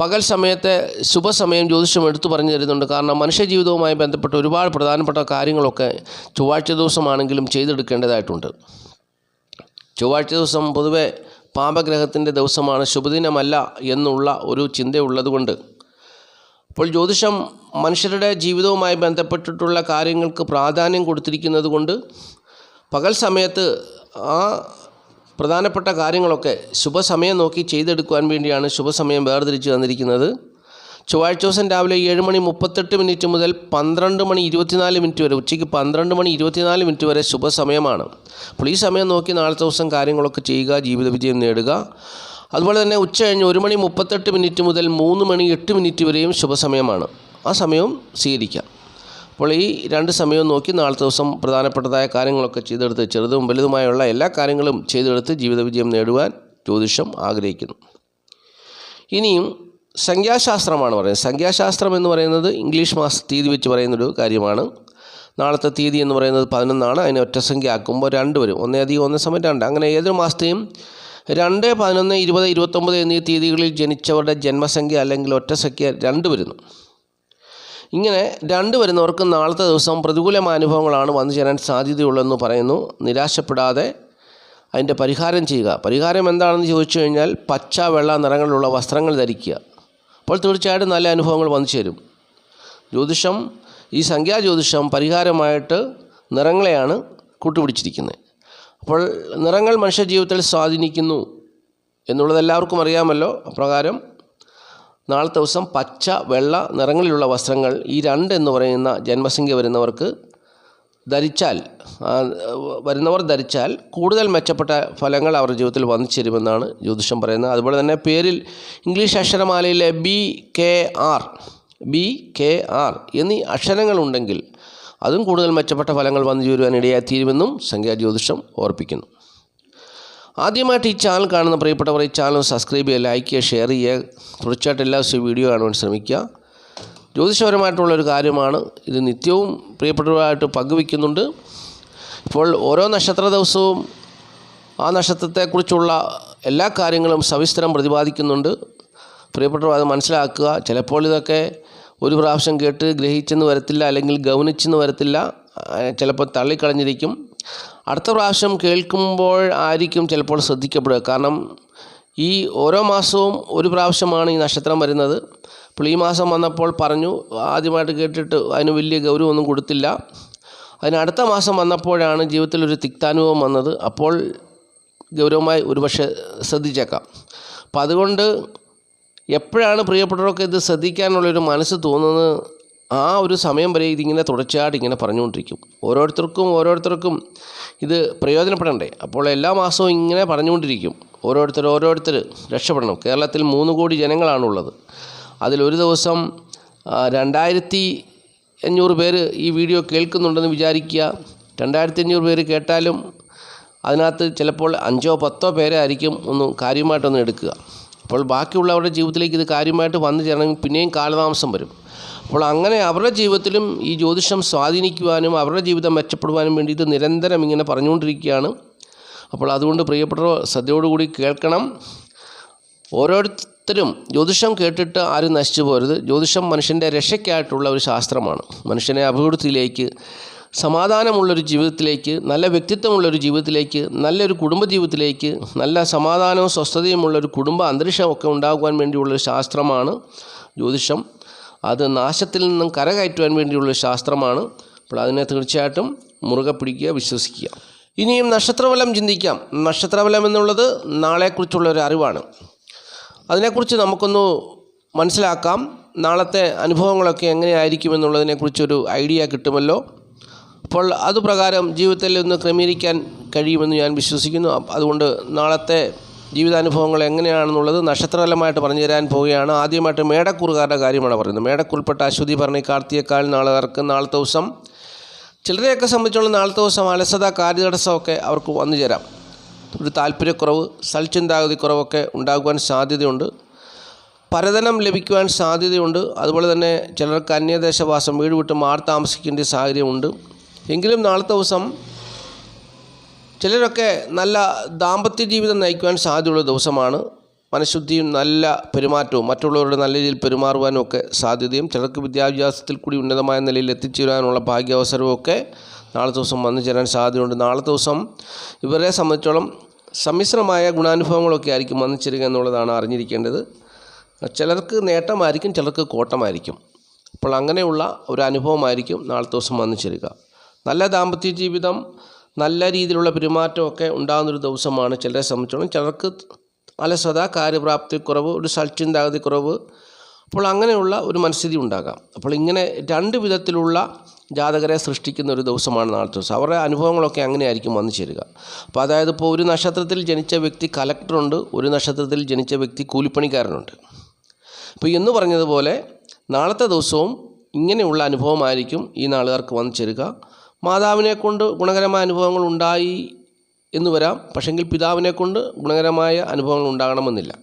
പകൽ സമയത്തെ ശുഭസമയം ജ്യോതിഷം എടുത്തു പറഞ്ഞു തരുന്നുണ്ട്. കാരണം മനുഷ്യജീവിതവുമായി ബന്ധപ്പെട്ട ഒരുപാട് പ്രധാനപ്പെട്ട കാര്യങ്ങളൊക്കെ ചൊവ്വാഴ്ച ദിവസമാണെങ്കിലും ചെയ്തെടുക്കേണ്ടതായിട്ടുണ്ട്. ചൊവ്വാഴ്ച ദിവസം പൊതുവെ പാപഗ്രഹത്തിന്റെ ദിവസമാണ്. ശുഭദിനമല്ല എന്നുള്ള ഒരു ചിന്തയുള്ളതുകൊണ്ട് അപ്പോൾ ജ്യോതിഷം മനുഷ്യരുടെ ജീവിതവുമായി ബന്ധപ്പെട്ടിട്ടുള്ള കാര്യങ്ങൾക്ക് പ്രാധാന്യം കൊടുത്തിരിക്കുന്നത് കൊണ്ട് പകൽ സമയത്ത് ആ പ്രധാനപ്പെട്ട കാര്യങ്ങളൊക്കെ ശുഭസമയം നോക്കി ചെയ്തെടുക്കുവാൻ വേണ്ടിയാണ് ശുഭസമയം വേർതിരിച്ച് തന്നിരിക്കുന്നത്. ചൊവ്വാഴ്ച ദിവസം രാവിലെ ഏഴ് മണി മുപ്പത്തെട്ട് മിനിറ്റ് മുതൽ പന്ത്രണ്ട് മണി ഇരുപത്തിനാല് മിനിറ്റ് വരെ ഉച്ചയ്ക്ക് പന്ത്രണ്ട് മണി ഇരുപത്തിനാല് മിനിറ്റ് വരെ ശുഭസമയമാണ്. അപ്പോൾ ഈ സമയം നോക്കി നാളത്തെ ദിവസം കാര്യങ്ങളൊക്കെ ചെയ്യുക ജീവിത വിജയം നേടുക. അതുപോലെ തന്നെ ഉച്ച കഴിഞ്ഞ് ഒരു മണി മുപ്പത്തെട്ട് മിനിറ്റ് മുതൽ മൂന്ന് മണി എട്ട് മിനിറ്റ് വരെയും ശുഭസമയമാണ്. ആ സമയവും സ്വീകരിക്കാം. അപ്പോൾ ഈ രണ്ട് സമയവും നോക്കി നാളത്തെ ദിവസം പ്രധാനപ്പെട്ടതായ കാര്യങ്ങളൊക്കെ ചെയ്തെടുത്ത് ചെറുതും വലുതുമായുള്ള എല്ലാ കാര്യങ്ങളും ചെയ്തെടുത്ത് ജീവിത വിജയം നേടുവാൻ ജ്യോതിഷം ആഗ്രഹിക്കുന്നു. ഇനിയും സംഖ്യാശാസ്ത്രമാണ് പറയുന്നത്. സംഖ്യാശാസ്ത്രം എന്ന് പറയുന്നത് ഇംഗ്ലീഷ് മാസ തീയതി വെച്ച് പറയുന്നൊരു കാര്യമാണ്. നാളത്തെ തീയതി എന്ന് പറയുന്നത് പതിനൊന്നാണ്. അതിനെ ഒറ്റ സംഖ്യ ആക്കുമ്പോൾ രണ്ട് വരും. ഒന്നേ അധികം ഒന്നേ സമയം രണ്ട്. അങ്ങനെ ഏതൊരു മാസത്തെയും രണ്ട് പതിനൊന്ന് ഇരുപത് ഇരുപത്തൊമ്പത് എന്നീ തീയതികളിൽ ജനിച്ചവരുടെ ജന്മസംഖ്യ അല്ലെങ്കിൽ ഒറ്റസംഖ്യ രണ്ട് വരുന്നു. ഇങ്ങനെ രണ്ട് വരുന്നവർക്ക് നാളത്തെ ദിവസം പ്രതികൂലമായ അനുഭവങ്ങളാണ് വന്നു ചേരാൻ സാധ്യതയുള്ളതെന്ന് പറയുന്നു. നിരാശപ്പെടാതെ അതിന്റെ പരിഹാരം ചെയ്യുക. പരിഹാരം എന്താണെന്ന് ചോദിച്ചു കഴിഞ്ഞാൽ പച്ച വെള്ള നിറങ്ങളിലുള്ള വസ്ത്രങ്ങൾ ധരിക്കുക. അപ്പോൾ തീർച്ചയായിട്ടും നല്ല അനുഭവങ്ങൾ വന്നു ചേരും. ജ്യോതിഷം ഈ സംഖ്യാ ജ്യോതിഷം പരിഹാരമായിട്ട് നിറങ്ങളെയാണ് കൂട്ടുപിടിച്ചിരിക്കുന്നത്. അപ്പോൾ നിറങ്ങൾ മനുഷ്യ ജീവിതത്തിൽ സ്വാധീനിക്കുന്നു എന്നുള്ളത് എല്ലാവർക്കും അറിയാമല്ലോ. അപ്രകാരം നാളത്തെ ദിവസം പച്ച വെള്ള നിറങ്ങളിലുള്ള വസ്ത്രങ്ങൾ ഈ രണ്ട് എന്ന് പറയുന്ന ജന്മസംഖ്യ വരുന്നവർക്ക് ധരിച്ചാൽ വരുന്നവർ ധരിച്ചാൽ കൂടുതൽ മെച്ചപ്പെട്ട ഫലങ്ങൾ അവരുടെ ജീവിതത്തിൽ വന്നു ചേരുമെന്നാണ് ജ്യോതിഷം പറയുന്നത്. അതുപോലെ തന്നെ പേരിൽ English അക്ഷരമാലയിലെ B K R B K R എന്നീ അക്ഷരങ്ങളുണ്ടെങ്കിൽ അതും കൂടുതൽ മെച്ചപ്പെട്ട ഫലങ്ങൾ വന്നു ചേരുവാൻ ഇടയായിത്തീരുമെന്നും സംഖ്യാ ജ്യോതിഷം ഓർപ്പിക്കുന്നു. ആദ്യമായിട്ട് ഈ ചാനൽ കാണുന്ന പ്രിയപ്പെട്ടവർ ഈ ചാനൽ സബ്സ്ക്രൈബ് ചെയ്യുക ലൈക്ക് ചെയ്യുക ഷെയർ ചെയ്യുക. തുടർച്ചയായിട്ട് എല്ലാ ദിവസവും വീഡിയോ കാണുവാൻ ശ്രമിക്കുക. ജ്യോതിഷപരമായിട്ടുള്ളൊരു കാര്യമാണ് ഇത് നിത്യവും പ്രിയപ്പെട്ടവരായിട്ട് പങ്കുവയ്ക്കുന്നുണ്ട്. ഇപ്പോൾ ഓരോ നക്ഷത്ര ദിവസവും ആ നക്ഷത്രത്തെക്കുറിച്ചുള്ള എല്ലാ കാര്യങ്ങളും സവിസ്തരം പ്രതിപാദിക്കുന്നുണ്ട്. പ്രിയപ്പെട്ടവർ അത് മനസ്സിലാക്കുക. ചിലപ്പോൾ ഇതൊക്കെ ഒരു പ്രാവശ്യം കേട്ട് ഗ്രഹിച്ചെന്ന് വരത്തില്ല അല്ലെങ്കിൽ ഗൗനിച്ചെന്ന് വരത്തില്ല ചിലപ്പോൾ തള്ളിക്കളഞ്ഞിരിക്കും. അടുത്ത പ്രാവശ്യം കേൾക്കുമ്പോൾ ആയിരിക്കും ചിലപ്പോൾ ശ്രദ്ധിക്കപ്പെടുക. കാരണം ഈ ഓരോ മാസവും ഒരു പ്രാവശ്യമാണ് ഈ നക്ഷത്രം വരുന്നത്. അപ്പോൾ ഈ മാസം വന്നപ്പോൾ പറഞ്ഞു ആദ്യമായിട്ട് കേട്ടിട്ട് അതിന് വലിയ ഗൗരവമൊന്നും കൊടുത്തില്ല. അതിന് അടുത്ത മാസം വന്നപ്പോഴാണ് ജീവിതത്തിൽ ഒരു തിക്താനുഭവം വന്നത്. അപ്പോൾ ഗൗരവമായി ഒരുപക്ഷെ ശ്രദ്ധിച്ചേക്കാം. അപ്പം അതുകൊണ്ട് എപ്പോഴാണ് പ്രിയപ്പെട്ടവർക്ക് ഇത് ശ്രദ്ധിക്കാനുള്ളൊരു മനസ്സ് തോന്നുന്നത്? ആ ഒരു സമയം വരെ ഇതിങ്ങനെ തുടർച്ചയായിട്ട് ഇങ്ങനെ പറഞ്ഞുകൊണ്ടിരിക്കും. ഓരോരുത്തർക്കും ഓരോരുത്തർക്കും ഇത് പ്രയോജനപ്പെടണ്ടേ? അപ്പോൾ എല്ലാ മാസവും ഇങ്ങനെ പറഞ്ഞുകൊണ്ടിരിക്കും. ഓരോരുത്തർ ഓരോരുത്തർ രക്ഷപ്പെടണം. കേരളത്തിൽ മൂന്ന് കോടി ജനങ്ങളാണുള്ളത്. അതിലൊരു ദിവസം രണ്ടായിരത്തി അഞ്ഞൂറ് പേര് ഈ വീഡിയോ കേൾക്കുന്നുണ്ടെന്ന് വിചാരിക്കുക. രണ്ടായിരത്തി അഞ്ഞൂറ് പേര് കേട്ടാലും അതിനകത്ത് ചിലപ്പോൾ അഞ്ചോ പത്തോ പേരായിരിക്കും ഒന്ന് കാര്യമായിട്ടൊന്ന് എടുക്കുക. അപ്പോൾ ബാക്കിയുള്ളവരുടെ ജീവിതത്തിലേക്ക് ഇത് കാര്യമായിട്ട് വന്നു ചേരണമെങ്കിൽ പിന്നെയും കാലതാമസം വരും. അപ്പോൾ അങ്ങനെ അവരുടെ ജീവിതത്തിലും ഈ ജ്യോതിഷം സ്വാധീനിക്കുവാനും അവരുടെ ജീവിതം മെച്ചപ്പെടുവാനും വേണ്ടി ഇത് നിരന്തരം ഇങ്ങനെ പറഞ്ഞുകൊണ്ടിരിക്കുകയാണ്. അപ്പോൾ അതുകൊണ്ട് പ്രിയപ്പെട്ടവർ ശ്രദ്ധയോടുകൂടി കേൾക്കണം. ഓരോരുത്തരും ജ്യോതിഷം കേട്ടിട്ട് ആരും നശിച്ചു പോരുത് ജ്യോതിഷം മനുഷ്യന്റെ രക്ഷയ്ക്കായിട്ടുള്ള ഒരു ശാസ്ത്രമാണ്. മനുഷ്യനെ അഭിവൃദ്ധിയിലേക്ക് സമാധാനമുള്ളൊരു ജീവിതത്തിലേക്ക് നല്ല വ്യക്തിത്വമുള്ളൊരു ജീവിതത്തിലേക്ക് നല്ലൊരു കുടുംബ ജീവിതത്തിലേക്ക് നല്ല സമാധാനവും സ്വസ്ഥതയുമുള്ളൊരു കുടുംബ അന്തരീക്ഷമൊക്കെ ഉണ്ടാകുവാൻ വേണ്ടിയുള്ളൊരു ശാസ്ത്രമാണ് ജ്യോതിഷം. അത് നാശത്തിൽ നിന്നും കരകയറ്റുവാൻ വേണ്ടിയുള്ളൊരു ശാസ്ത്രമാണ്. അപ്പോൾ അതിനെ തീർച്ചയായിട്ടും മുറുകെ പിടിക്കുക വിശ്വസിക്കുക. ഇനിയും നക്ഷത്രഫലം ചിന്തിക്കാം. നക്ഷത്രഫലം എന്നുള്ളത് നാളെക്കുറിച്ചുള്ള ഒരു അറിവാണ്. അതിനെക്കുറിച്ച് നമുക്കൊന്ന് മനസ്സിലാക്കാം. നാളത്തെ അനുഭവങ്ങളൊക്കെ എങ്ങനെയായിരിക്കും എന്നുള്ളതിനെക്കുറിച്ചൊരു ഐഡിയ കിട്ടുമല്ലോ. അപ്പോൾ അതുപ്രകാരം ജീവിതത്തിൽ ഒന്ന് ക്രമീകരിക്കാൻ കഴിയുമെന്ന് ഞാൻ വിശ്വസിക്കുന്നു. അതുകൊണ്ട് നാളത്തെ ജീവിതാനുഭവങ്ങൾ എങ്ങനെയാണെന്നുള്ളത് നക്ഷത്രഫലമായിട്ട് പറഞ്ഞു തരാൻ പോവുകയാണ്. ആദ്യമായിട്ട് മേടക്കൂറുകാരുടെ കാര്യമാണ് പറയുന്നത്. മേടക്കുൾപ്പെട്ട അശ്വതി ഭരണി കാർത്തികക്കാൽ നാളുകാർക്ക് നാളത്തെ ദിവസം. ചിലരെയൊക്കെ സംബന്ധിച്ചുള്ള നാളത്തെ ദിവസം അലസത കാര്യതടസ്സമൊക്കെ അവർക്ക് വന്നു ചേരാം. ഒരു താല്പര്യക്കുറവ് സൽചിന്താഗതിക്കുറവൊക്കെ ഉണ്ടാകുവാൻ സാധ്യതയുണ്ട്. പരതനം ലഭിക്കുവാൻ സാധ്യതയുണ്ട്. അതുപോലെ തന്നെ ചിലർക്ക് അന്യദേശവാസം വീട് വിട്ട് മാറി താമസിക്കേണ്ട സാഹചര്യമുണ്ട്. എങ്കിലും നാളത്തെ ദിവസം ചിലരൊക്കെ നല്ല ദാമ്പത്യ ജീവിതം നയിക്കുവാൻ സാധ്യതയുള്ള ദിവസമാണ്. മനഃശുദ്ധിയും നല്ല പെരുമാറ്റവും മറ്റുള്ളവരുടെ നല്ല രീതിയിൽ പെരുമാറുവാനും ഒക്കെ സാധ്യതയും ചിലർക്ക് വിദ്യാഭ്യാസത്തിൽ കൂടി ഉന്നതമായ നിലയിൽ എത്തിച്ചേരാനുള്ള ഭാഗ്യാവസരവും ഒക്കെ നാളെ ദിവസം വന്നു ചേരാൻ സാധ്യതയുണ്ട്. നാളെ ദിവസം ഇവരെ സംബന്ധിച്ചോളം സമ്മിശ്രമായ ഗുണാനുഭവങ്ങളൊക്കെ ആയിരിക്കും വന്നു ചേരുക എന്നുള്ളതാണ് അറിഞ്ഞിരിക്കേണ്ടത്. ചിലർക്ക് നേട്ടമായിരിക്കും ചിലർക്ക് കോട്ടമായിരിക്കും. അപ്പോൾ അങ്ങനെയുള്ള ഒരു അനുഭവമായിരിക്കും നാളത്തെ ദിവസം വന്നു ചേരുക. നല്ല ദാമ്പത്യ ജീവിതം നല്ല രീതിയിലുള്ള പെരുമാറ്റമൊക്കെ ഉണ്ടാകുന്നൊരു ദിവസമാണ് ചിലരെ സംബന്ധിച്ചോളം ചിലർക്ക് അലസത കാര്യപ്രാപ്തിക്കുറവ് ഒരു സൽചിന്താഗതിക്കുറവ് അപ്പോൾ അങ്ങനെയുള്ള ഒരു മനസ്ഥിതി ഉണ്ടാകാം. അപ്പോൾ ഇങ്ങനെ രണ്ട് വിധത്തിലുള്ള ജാതകരെ സൃഷ്ടിക്കുന്ന ഒരു ദിവസമാണ് നാളത്തെ ദിവസം. അവരുടെ അനുഭവങ്ങളൊക്കെ അങ്ങനെയായിരിക്കും വന്നു ചേരുക. അപ്പോൾ അതായത് ഇപ്പോൾ ഒരു നക്ഷത്രത്തിൽ ജനിച്ച വ്യക്തി കലക്ടറുണ്ട് ഒരു നക്ഷത്രത്തിൽ ജനിച്ച വ്യക്തി കൂലിപ്പണിക്കാരനുണ്ട്. അപ്പോൾ എന്ന് പറഞ്ഞതുപോലെ നാളത്തെ ദിവസവും ഇങ്ങനെയുള്ള അനുഭവമായിരിക്കും ഈ നാളുകാർക്ക് വന്നു ചേരുക. മാതാവിനെ കൊണ്ട് ഗുണകരമായ അനുഭവങ്ങൾ ഉണ്ടായി എന്ന് വരാം. പക്ഷെങ്കിൽ പിതാവിനെ കൊണ്ട് ഗുണകരമായ അനുഭവങ്ങൾ ഉണ്ടാകണമെന്നില്ല.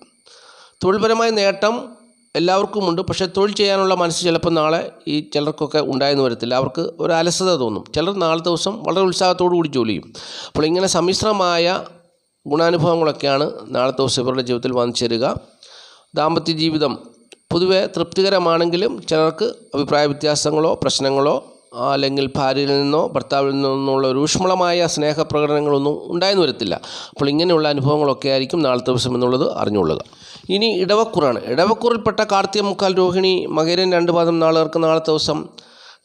തൊഴിൽപരമായ നേട്ടം എല്ലാവർക്കുമുണ്ട്. പക്ഷേ തൊഴിൽ ചെയ്യാനുള്ള മനസ്സ് ചിലപ്പോൾ നാളെ ഈ ചിലർക്കൊക്കെ ഉണ്ടായെന്ന് വരത്തില്ല. അവർക്ക് ഒരു അലസത തോന്നും. ചിലർ നാളെ ദിവസം വളരെ ഉത്സാഹത്തോടു കൂടി ജോലി ചെയ്യും. അപ്പോൾ ഇങ്ങനെ സമ്മിശ്രമായ ഗുണാനുഭവങ്ങളൊക്കെയാണ് നാളെ ദിവസം ഇവരുടെ ജീവിതത്തിൽ വന്നു ചേരുക. ദാമ്പത്യ ജീവിതം പൊതുവെ തൃപ്തികരമാണെങ്കിലും ചിലർക്ക് അഭിപ്രായ വ്യത്യാസങ്ങളോ പ്രശ്നങ്ങളോ അല്ലെങ്കിൽ ഭാര്യയിൽ നിന്നോ ഭർത്താവിൽ നിന്നുള്ള രൂക്ഷ്മളമായ സ്നേഹപ്രകടനങ്ങളൊന്നും ഉണ്ടായെന്ന് വരത്തില്ല. അപ്പോൾ ഇങ്ങനെയുള്ള അനുഭവങ്ങളൊക്കെ ആയിരിക്കും നാളത്തെ ദിവസം എന്നുള്ളത് അറിഞ്ഞുകൊള്ളുക. ഇനി ഇടവക്കൂറാണ്. ഇടവക്കൂറിൽപ്പെട്ട കാർത്തിക മുക്കാൽ രോഹിണി മകരൻ രണ്ട് പാദം നാളുകാർക്ക് നാളത്തെ ദിവസം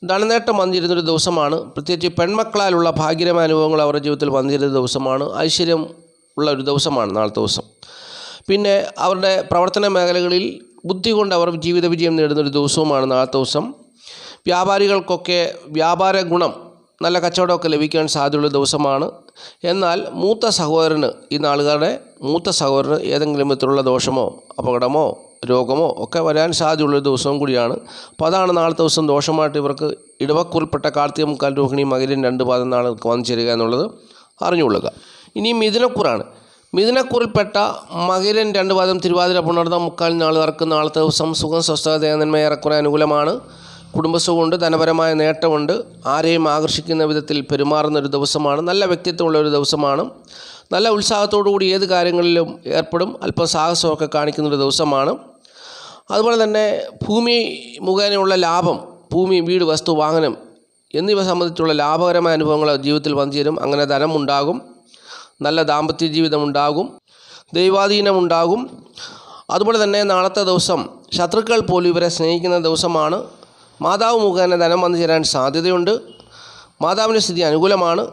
ധനനേട്ടം വന്നിരുന്നൊരു ദിവസമാണ്. പ്രത്യേകിച്ച് പെൺമക്കളാലുള്ള ഭാഗ്യരമായ അനുഭവങ്ങൾ അവരുടെ ജീവിതത്തിൽ വന്നിരുന്ന ദിവസമാണ്. ഐശ്വര്യം ഉള്ള ഒരു ദിവസമാണ് നാളത്തെ ദിവസം. പിന്നെ അവരുടെ പ്രവർത്തന മേഖലകളിൽ ബുദ്ധി കൊണ്ട് അവർ ജീവിത വിജയം നേടുന്നൊരു ദിവസവുമാണ് നാളത്തെ ദിവസം. വ്യാപാരികൾക്കൊക്കെ വ്യാപാര ഗുണം നല്ല കച്ചവടമൊക്കെ ലഭിക്കാൻ സാധ്യതയുള്ള ദിവസമാണ്. എന്നാൽ മൂത്ത സഹോദരന് ഈ നാളുകാരുടെ മൂത്ത സഹോദരന് ഏതെങ്കിലും വിധത്തിലുള്ള ദോഷമോ അപകടമോ രോഗമോ ഒക്കെ വരാൻ സാധ്യതയുള്ള ദിവസവും കൂടിയാണ്. അപ്പോൾ അതാണ് നാളത്തെ ദിവസം ദോഷമായിട്ട് ഇവർക്ക് ഇടവക്കുറിൽപ്പെട്ട കാർത്തിക മുക്കാൽ രോഹിണി മകരൻ രണ്ട് പാദം നാളുകൾക്ക് വന്നു ചേരുക എന്നുള്ളത് അറിഞ്ഞുകൊള്ളുക. ഇനി മിഥുനക്കുറാണ്. മിഥുനക്കുറിൽപ്പെട്ട മകരൻ രണ്ട് പാദം തിരുവാതിര പുണർന്ന മുക്കാൽ നാളുകാർക്ക് നാളത്തെ ദിവസം സുഖം സ്വസ്ഥത നന്മ ഏറെക്കുറെ അനുകൂലമാണ്. കുടുംബസുഖമുണ്ട് ധനപരമായ നേട്ടമുണ്ട്. ആരെയും ആകർഷിക്കുന്ന വിധത്തിൽ പെരുമാറുന്ന ഒരു ദിവസമാണ്. നല്ല വ്യക്തിത്വമുള്ള ഒരു ദിവസമാണ്. നല്ല കൂടി ഏത് കാര്യങ്ങളിലും ഏർപ്പെടും. അല്പം സാഹസമൊക്കെ കാണിക്കുന്ന ഒരു ദിവസമാണ്. അതുപോലെ തന്നെ ഭൂമി മുഖേനയുള്ള ലാഭം ഭൂമി വീട് വസ്തു വാഹനം എന്നിവ സംബന്ധിച്ചുള്ള ലാഭകരമായ അനുഭവങ്ങൾ ജീവിതത്തിൽ വന്നു ചേരും അങ്ങനെ ധനമുണ്ടാകും. നല്ല ദാമ്പത്യ ജീവിതം ഉണ്ടാകും. ദൈവാധീനമുണ്ടാകും അതുപോലെ തന്നെ നാളത്തെ ദിവസം ശത്രുക്കൾ പോലും ഇവരെ സ്നേഹിക്കുന്ന ദിവസമാണ്. മാതാവ് മുഖേന ധനം വന്നു ചേരാൻ സാധ്യതയുണ്ട്. മാതാവിന്റെ സ്ഥിതി അനുകൂലമാണ്.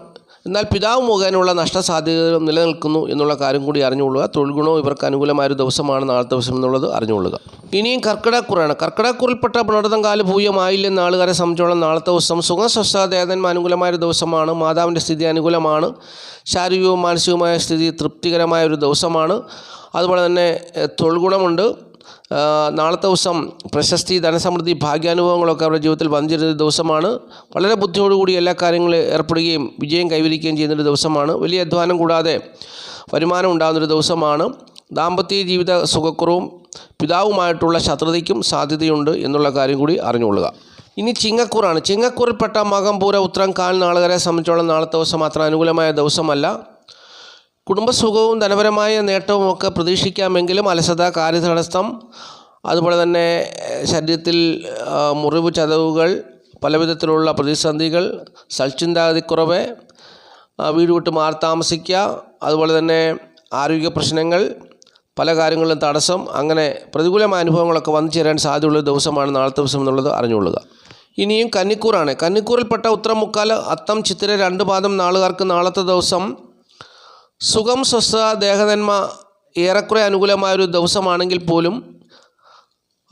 എന്നാൽ പിതാവ് മുഖേനയുള്ള നഷ്ടസാധ്യതകളും നിലനിൽക്കുന്നു എന്നുള്ള കാര്യം കൂടി അറിഞ്ഞുകൊള്ളുക. തൊഴിൽ ഗുണവും ഇവർക്ക് അനുകൂലമായൊരു ദിവസമാണ് നാളെ ദിവസം എന്നുള്ളത് അറിഞ്ഞുകൊള്ളുക. ഇനിയും കർക്കിടക്കുറാണ്. കർക്കിടക്കുറിൽപ്പെട്ട പുണർതം കാൽ ഭൂയമായില്ലെന്ന് ആളുകാരെ സംബന്ധിച്ചോളം നാളത്തെ ദിവസം സുഖസ്വസ്ഥതേതന്മ അനുകൂലമായ ഒരു ദിവസമാണ്. മാതാവിന്റെ സ്ഥിതി അനുകൂലമാണ്. ശാരീരികവും മാനസികവുമായ സ്ഥിതി തൃപ്തികരമായ ഒരു ദിവസമാണ്. അതുപോലെ തന്നെ തൊഴിൽ ഗുണമുണ്ട് നാളത്തെ ദിവസം പ്രശസ്തി ധനസമൃദ്ധി ഭാഗ്യാനുഭവങ്ങളൊക്കെ അവരുടെ ജീവിതത്തിൽ വന്നിരുന്ന ദിവസമാണ്. വളരെ ബുദ്ധിയോടുകൂടി എല്ലാ കാര്യങ്ങളും ഏർപ്പെടുകയും വിജയം കൈവരിക്കുകയും ചെയ്യുന്നൊരു ദിവസമാണ്. വലിയ അധ്വാനം കൂടാതെ വരുമാനം ഉണ്ടാകുന്നൊരു ദിവസമാണ്. ദാമ്പത്യ ജീവിത സുഖക്കുറവും പിതാവുമായിട്ടുള്ള ശത്രുതയ്ക്കും സാധ്യതയുണ്ട് എന്നുള്ള കാര്യം കൂടി അറിഞ്ഞുകൊള്ളുക. ഇനി ചിങ്ങക്കൂറാണ്. ചിങ്ങക്കൂറിൽപ്പെട്ട മകം പൂര ഉത്രം കാൽ നാളുകാരെ സംബന്ധിച്ചോളം നാളത്തെ ദിവസം അത്ര അനുകൂലമായ ദിവസമല്ല. കുടുംബസുഖവും ധനപരമായ നേട്ടവും ഒക്കെ പ്രതീക്ഷിക്കാമെങ്കിലും അലസത കാര്യതടസ്സം അതുപോലെ തന്നെ ശരീരത്തിൽ മുറിവ് ചതവുകൾ പല വിധത്തിലുള്ള പ്രതിസന്ധികൾ സൽചിന്താഗതിക്കുറവ് വീട് വിട്ട് മാറി താമസിക്കുക അതുപോലെ തന്നെ ആരോഗ്യ പ്രശ്നങ്ങൾ പല കാര്യങ്ങളിലും തടസ്സം അങ്ങനെ പ്രതികൂലമായ അനുഭവങ്ങളൊക്കെ വന്നു ചേരാൻ സാധ്യതയുള്ള ദിവസമാണ് നാളത്തെ ദിവസം എന്നുള്ളത് അറിഞ്ഞുകൊള്ളുക. ഇനിയും കന്നിക്കൂറാണ്. കന്നിക്കൂറിൽപ്പെട്ട ഉത്തരം മുക്കാൽ അത്തം ചിത്തിര രണ്ട് പാദം നാളുകാർക്ക് നാളത്തെ ദിവസം സുഖം സ്വസ്ഥ ദേഹനന്മ ഏറെക്കുറെ അനുകൂലമായൊരു ദിവസമാണെങ്കിൽ പോലും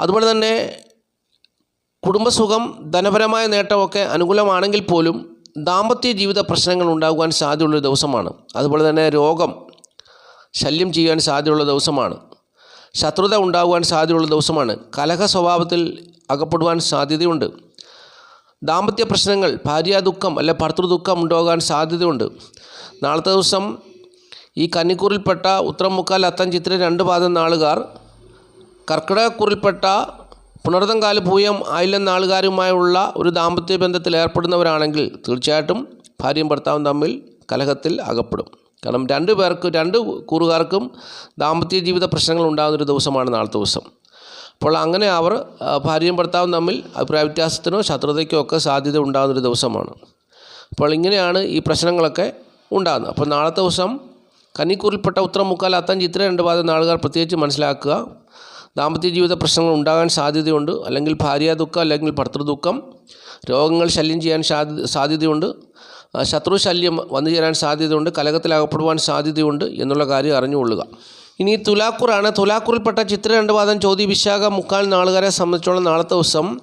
അതുപോലെ തന്നെ കുടുംബസുഖം ധനപരമായ നേട്ടമൊക്കെ അനുകൂലമാണെങ്കിൽ പോലും ദാമ്പത്യ ജീവിത പ്രശ്നങ്ങൾ ഉണ്ടാകുവാൻ സാധ്യതയുള്ളൊരു ദിവസമാണ്. അതുപോലെ തന്നെ രോഗം ശല്യം ചെയ്യാൻ സാധ്യതയുള്ള ദിവസമാണ്. ശത്രുത ഉണ്ടാകുവാൻ സാധ്യതയുള്ള ദിവസമാണ്. കലഹ സ്വഭാവത്തിൽ അകപ്പെടുവാൻ സാധ്യതയുണ്ട്. ദാമ്പത്യ പ്രശ്നങ്ങൾ ഭാര്യ ദുഃഖം അല്ലെ ഭർത്തൃ ദുഃഖം ഉണ്ടാകാൻ സാധ്യതയുണ്ട്. നാളത്തെ ദിവസം ഈ കന്നിക്കൂറിൽപ്പെട്ട ഉത്രമുക്കാൽ അത്തം ചിത്ര രണ്ട് പാദം നാളുകാർ കർക്കിടകക്കുറിൽപ്പെട്ട പുണർതങ്കാൽ പൂയം ആയില്യം നാളുകാരുമായുള്ള ഒരു ദാമ്പത്യ ബന്ധത്തിൽ ഏർപ്പെടുന്നവരാണെങ്കിൽ തീർച്ചയായിട്ടും ഭാര്യയും ഭർത്താവും തമ്മിൽ കലഹത്തിൽ അകപ്പെടും. കാരണം രണ്ട് പേർക്ക് രണ്ട് കൂറുകാർക്കും ദാമ്പത്യ ജീവിത പ്രശ്നങ്ങൾ ഉണ്ടാകുന്നൊരു ദിവസമാണ് നാളത്തെ ദിവസം. അപ്പോൾ അങ്ങനെ അവർ ഭാര്യയും ഭർത്താവും തമ്മിൽ അഭിപ്രായ വ്യത്യാസത്തിനോ ശത്രുതയ്ക്കോ ഒക്കെ സാധ്യത ഉണ്ടാകുന്നൊരു ദിവസമാണ്. അപ്പോൾ ഇങ്ങനെയാണ് ഈ പ്രശ്നങ്ങളൊക്കെ ഉണ്ടാകുന്നത്. അപ്പോൾ നാളത്തെ ദിവസം കന്നിക്കൂറിൽപ്പെട്ട ഉത്തരം മുക്കാൽ അത്തം ചിത്ര രണ്ട് പാദം നാളുകാർ പ്രത്യേകിച്ച് മനസ്സിലാക്കുക. ദാമ്പത്യ ജീവിത പ്രശ്നങ്ങൾ ഉണ്ടാകാൻ സാധ്യതയുണ്ട്. അല്ലെങ്കിൽ ഭാര്യ ദുഃഖം അല്ലെങ്കിൽ ഭർത്തൃദുഃഖം രോഗങ്ങൾ ശല്യം ചെയ്യാൻ സാധ്യ സാധ്യതയുണ്ട്. ശത്രു ശല്യം വന്നു ചേരാൻ സാധ്യതയുണ്ട്. കലകത്തിലകപ്പെടുവാൻ സാധ്യതയുണ്ട് എന്നുള്ള കാര്യം അറിഞ്ഞുകൊള്ളുക. ഇനി തുലാക്കൂറാണ്. തുലാക്കൂറിൽപ്പെട്ട ചിത്ര രണ്ട് പാദം ചോദ്യ വിശാഖ മുക്കാൽ നാളുകാരെ സംബന്ധിച്ചോളം നാളത്തെ ദിവസം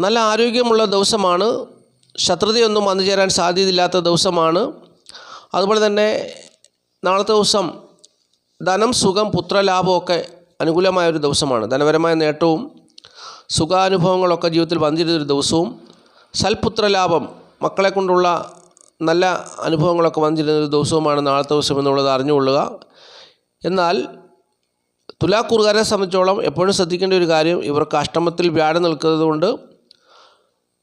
നല്ല ആരോഗ്യമുള്ള ദിവസമാണ്. ശത്രുതയൊന്നും വന്നു ചേരാൻ സാധ്യതയില്ലാത്ത ദിവസമാണ്. അതുപോലെ തന്നെ നാളത്തെ ദിവസം ധനം സുഖം പുത്രലാഭമൊക്കെ അനുകൂലമായ ഒരു ദിവസമാണ്. ധനപരമായ നേട്ടവും സുഖാനുഭവങ്ങളൊക്കെ ജീവിതത്തിൽ വന്നിരുന്നൊരു ദിവസവും സൽപുത്രലാഭം മക്കളെ കൊണ്ടുള്ള നല്ല അനുഭവങ്ങളൊക്കെ വന്നിരുന്നൊരു ദിവസവുമാണ് നാളത്തെ ദിവസം എന്നുള്ളത് അറിഞ്ഞുകൊള്ളുക. എന്നാൽ തുലാക്കൂറുകാരെ സംബന്ധിച്ചോളം എപ്പോഴും ശ്രദ്ധിക്കേണ്ട ഒരു കാര്യം ഇവർക്ക് അഷ്ടമത്തിൽ വ്യാഴം നിൽക്കുന്നത് കൊണ്ട്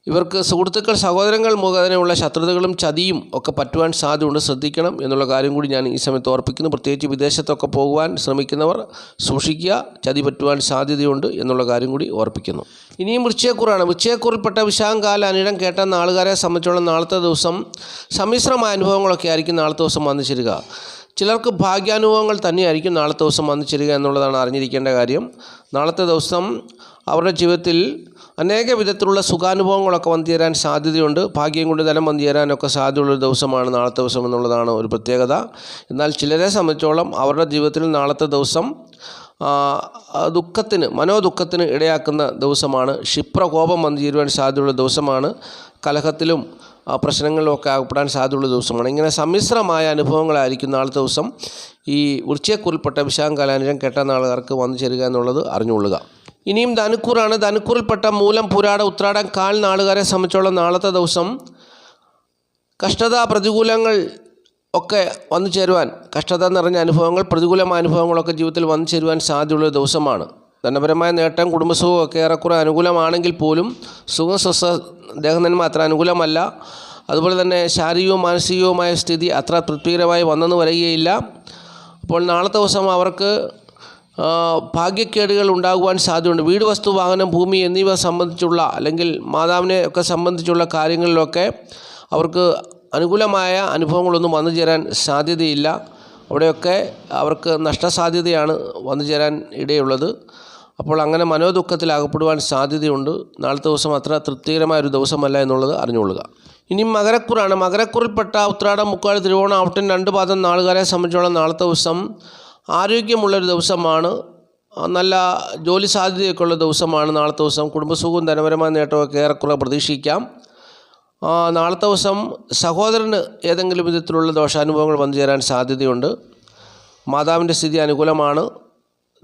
ഇവർക്ക് സുഹൃത്തുക്കൾ സഹോദരങ്ങൾ മുഖേനയുള്ള ശത്രുതകളും ചതിയും ഒക്കെ പറ്റുവാൻ സാധ്യതയുണ്ട്. ശ്രദ്ധിക്കണം എന്നുള്ള കാര്യം കൂടി ഞാൻ ഈ സമയത്ത് ഓർപ്പിക്കുന്നു. പ്രത്യേകിച്ച് വിദേശത്തൊക്കെ പോകുവാൻ ശ്രമിക്കുന്നവർ സൂക്ഷിക്കുക. ചതി പറ്റുവാൻ സാധ്യതയുണ്ട് എന്നുള്ള കാര്യം കൂടി ഓർപ്പിക്കുന്നു. ഇനിയും വൃശ്ചയക്കൂറാണ് വിശാഖം വിശാഖകാല അനിടം കേട്ട നാളുകാരെ സംബന്ധിച്ചോളം നാളത്തെ ദിവസം സമ്മിശ്രമായ അനുഭവങ്ങളൊക്കെ ആയിരിക്കും നാളത്തെ ദിവസം വന്നു ചേരുക. ചിലർക്ക് ഭാഗ്യാനുഭവങ്ങൾ തന്നെയായിരിക്കും നാളത്തെ ദിവസം വന്നു ചേരുക എന്നുള്ളതാണ് അറിഞ്ഞിരിക്കേണ്ട കാര്യം. നാളത്തെ ദിവസം അവരുടെ ജീവിതത്തിൽ അനേക വിധത്തിലുള്ള സുഖാനുഭവങ്ങളൊക്കെ വന്നു ചേരാൻ സാധ്യതയുണ്ട്. ഭാഗ്യം കൊണ്ട് ധനം വന്നു ചേരാനൊക്കെ സാധ്യതയുള്ളൊരു ദിവസമാണ് നാളത്തെ ദിവസം എന്നുള്ളതാണ് ഒരു പ്രത്യേകത. എന്നാൽ ചിലരെ സംബന്ധിച്ചോളം അവരുടെ ജീവിതത്തിൽ നാളത്തെ ദിവസം ദുഃഖത്തിന് മനോദുഃഖത്തിന് ഇടയാക്കുന്ന ദിവസമാണ്. ക്ഷിപ്രകോപം വന്നു ചേരുവാൻ സാധ്യതയുള്ള ദിവസമാണ്. കലഹത്തിലും പ്രശ്നങ്ങളിലൊക്കെ അകപ്പെടാൻ സാധ്യതയുള്ള ദിവസമാണ്. ഇങ്ങനെ സമ്മിശ്രമായ അനുഭവങ്ങളായിരിക്കും നാളത്തെ ദിവസം. ഈ വൃക്ഷയെക്കുറിൽപ്പെട്ട വിശാഖം കലാനുജം കേട്ട നാളുകാർക്ക് വന്നു ചേരുക എന്നുള്ളത് അറിഞ്ഞുകൊള്ളുക. ഇനിയും ധനുക്കൂറാണ്. ധനുക്കൂറിൽപ്പെട്ട മൂലം പുരാട ഉത്രാടം കാൽ നാളുകാരെ സംബന്ധിച്ചുള്ള നാളത്തെ ദിവസം കഷ്ടത പ്രതികൂലങ്ങൾ ഒക്കെ വന്നു ചേരുവാൻ കഷ്ടത നിറഞ്ഞ അനുഭവങ്ങൾ പ്രതികൂലമായ അനുഭവങ്ങളൊക്കെ ജീവിതത്തിൽ വന്നു ചേരുവാൻ സാധ്യതയുള്ള ദിവസമാണ്. ധനപരമായ നേട്ടം കുടുംബസുഖവും ഒക്കെ ഏറെക്കുറെ അനുകൂലമാണെങ്കിൽ പോലും സുഖം സ്വസ്ഥ ദേഹനന്മ അത്ര അനുകൂലമല്ല. അതുപോലെ തന്നെ ശാരീരികവും മാനസികവുമായ സ്ഥിതി അത്ര തൃപ്തികരമായി വന്നെന്ന് വരികയില്ല. അപ്പോൾ നാളത്തെ ദിവസം അവർക്ക് ഭാഗ്യക്കേടുകൾ ഉണ്ടാകുവാൻ സാധ്യതയുണ്ട്. വീട് വസ്തു വാഹനം ഭൂമി എന്നിവ സംബന്ധിച്ചുള്ള അല്ലെങ്കിൽ മാതാവിനെ ഒക്കെ സംബന്ധിച്ചുള്ള കാര്യങ്ങളിലൊക്കെ അവർക്ക് അനുകൂലമായ അനുഭവങ്ങളൊന്നും വന്നു ചേരാൻ സാധ്യതയില്ല. അവിടെയൊക്കെ അവർക്ക് നഷ്ടസാധ്യതയാണ് വന്നു ചേരാൻ ഇടയുള്ളത്. അപ്പോൾ അങ്ങനെ മനോദുഃഖത്തിൽ അകപ്പെടുവാൻ സാധ്യതയുണ്ട്. നാളത്തെ ദിവസം അത്ര തൃപ്തികരമായ ഒരു ദിവസമല്ല എന്നുള്ളത് അറിഞ്ഞുകൊള്ളുക. ഇനി മകരക്കുറാണ്. മകരക്കുറിൽപ്പെട്ട ഉത്രാടം മുക്കാൽ തിരുവോണം ഔട്ടൻ രണ്ട് പാദം നാളുകാരെ സംബന്ധിച്ചോളം നാളത്തെ ദിവസം ആരോഗ്യമുള്ളൊരു ദിവസമാണ്. നല്ല ജോലി സാധ്യതയൊക്കെ ഉള്ള ദിവസമാണ്. നാളത്തെ ദിവസം കുടുംബസുഖവും ധനപരമായ നേട്ടമൊക്കെ ഏറെക്കുറെ പ്രതീക്ഷിക്കാം. നാളത്തെ ദിവസം സഹോദരന് ഏതെങ്കിലും വിധത്തിലുള്ള ദോഷാനുഭവങ്ങൾ വന്നു ചേരാൻ സാധ്യതയുണ്ട്. മാതാവിന്റെ സ്ഥിതി അനുകൂലമാണ്.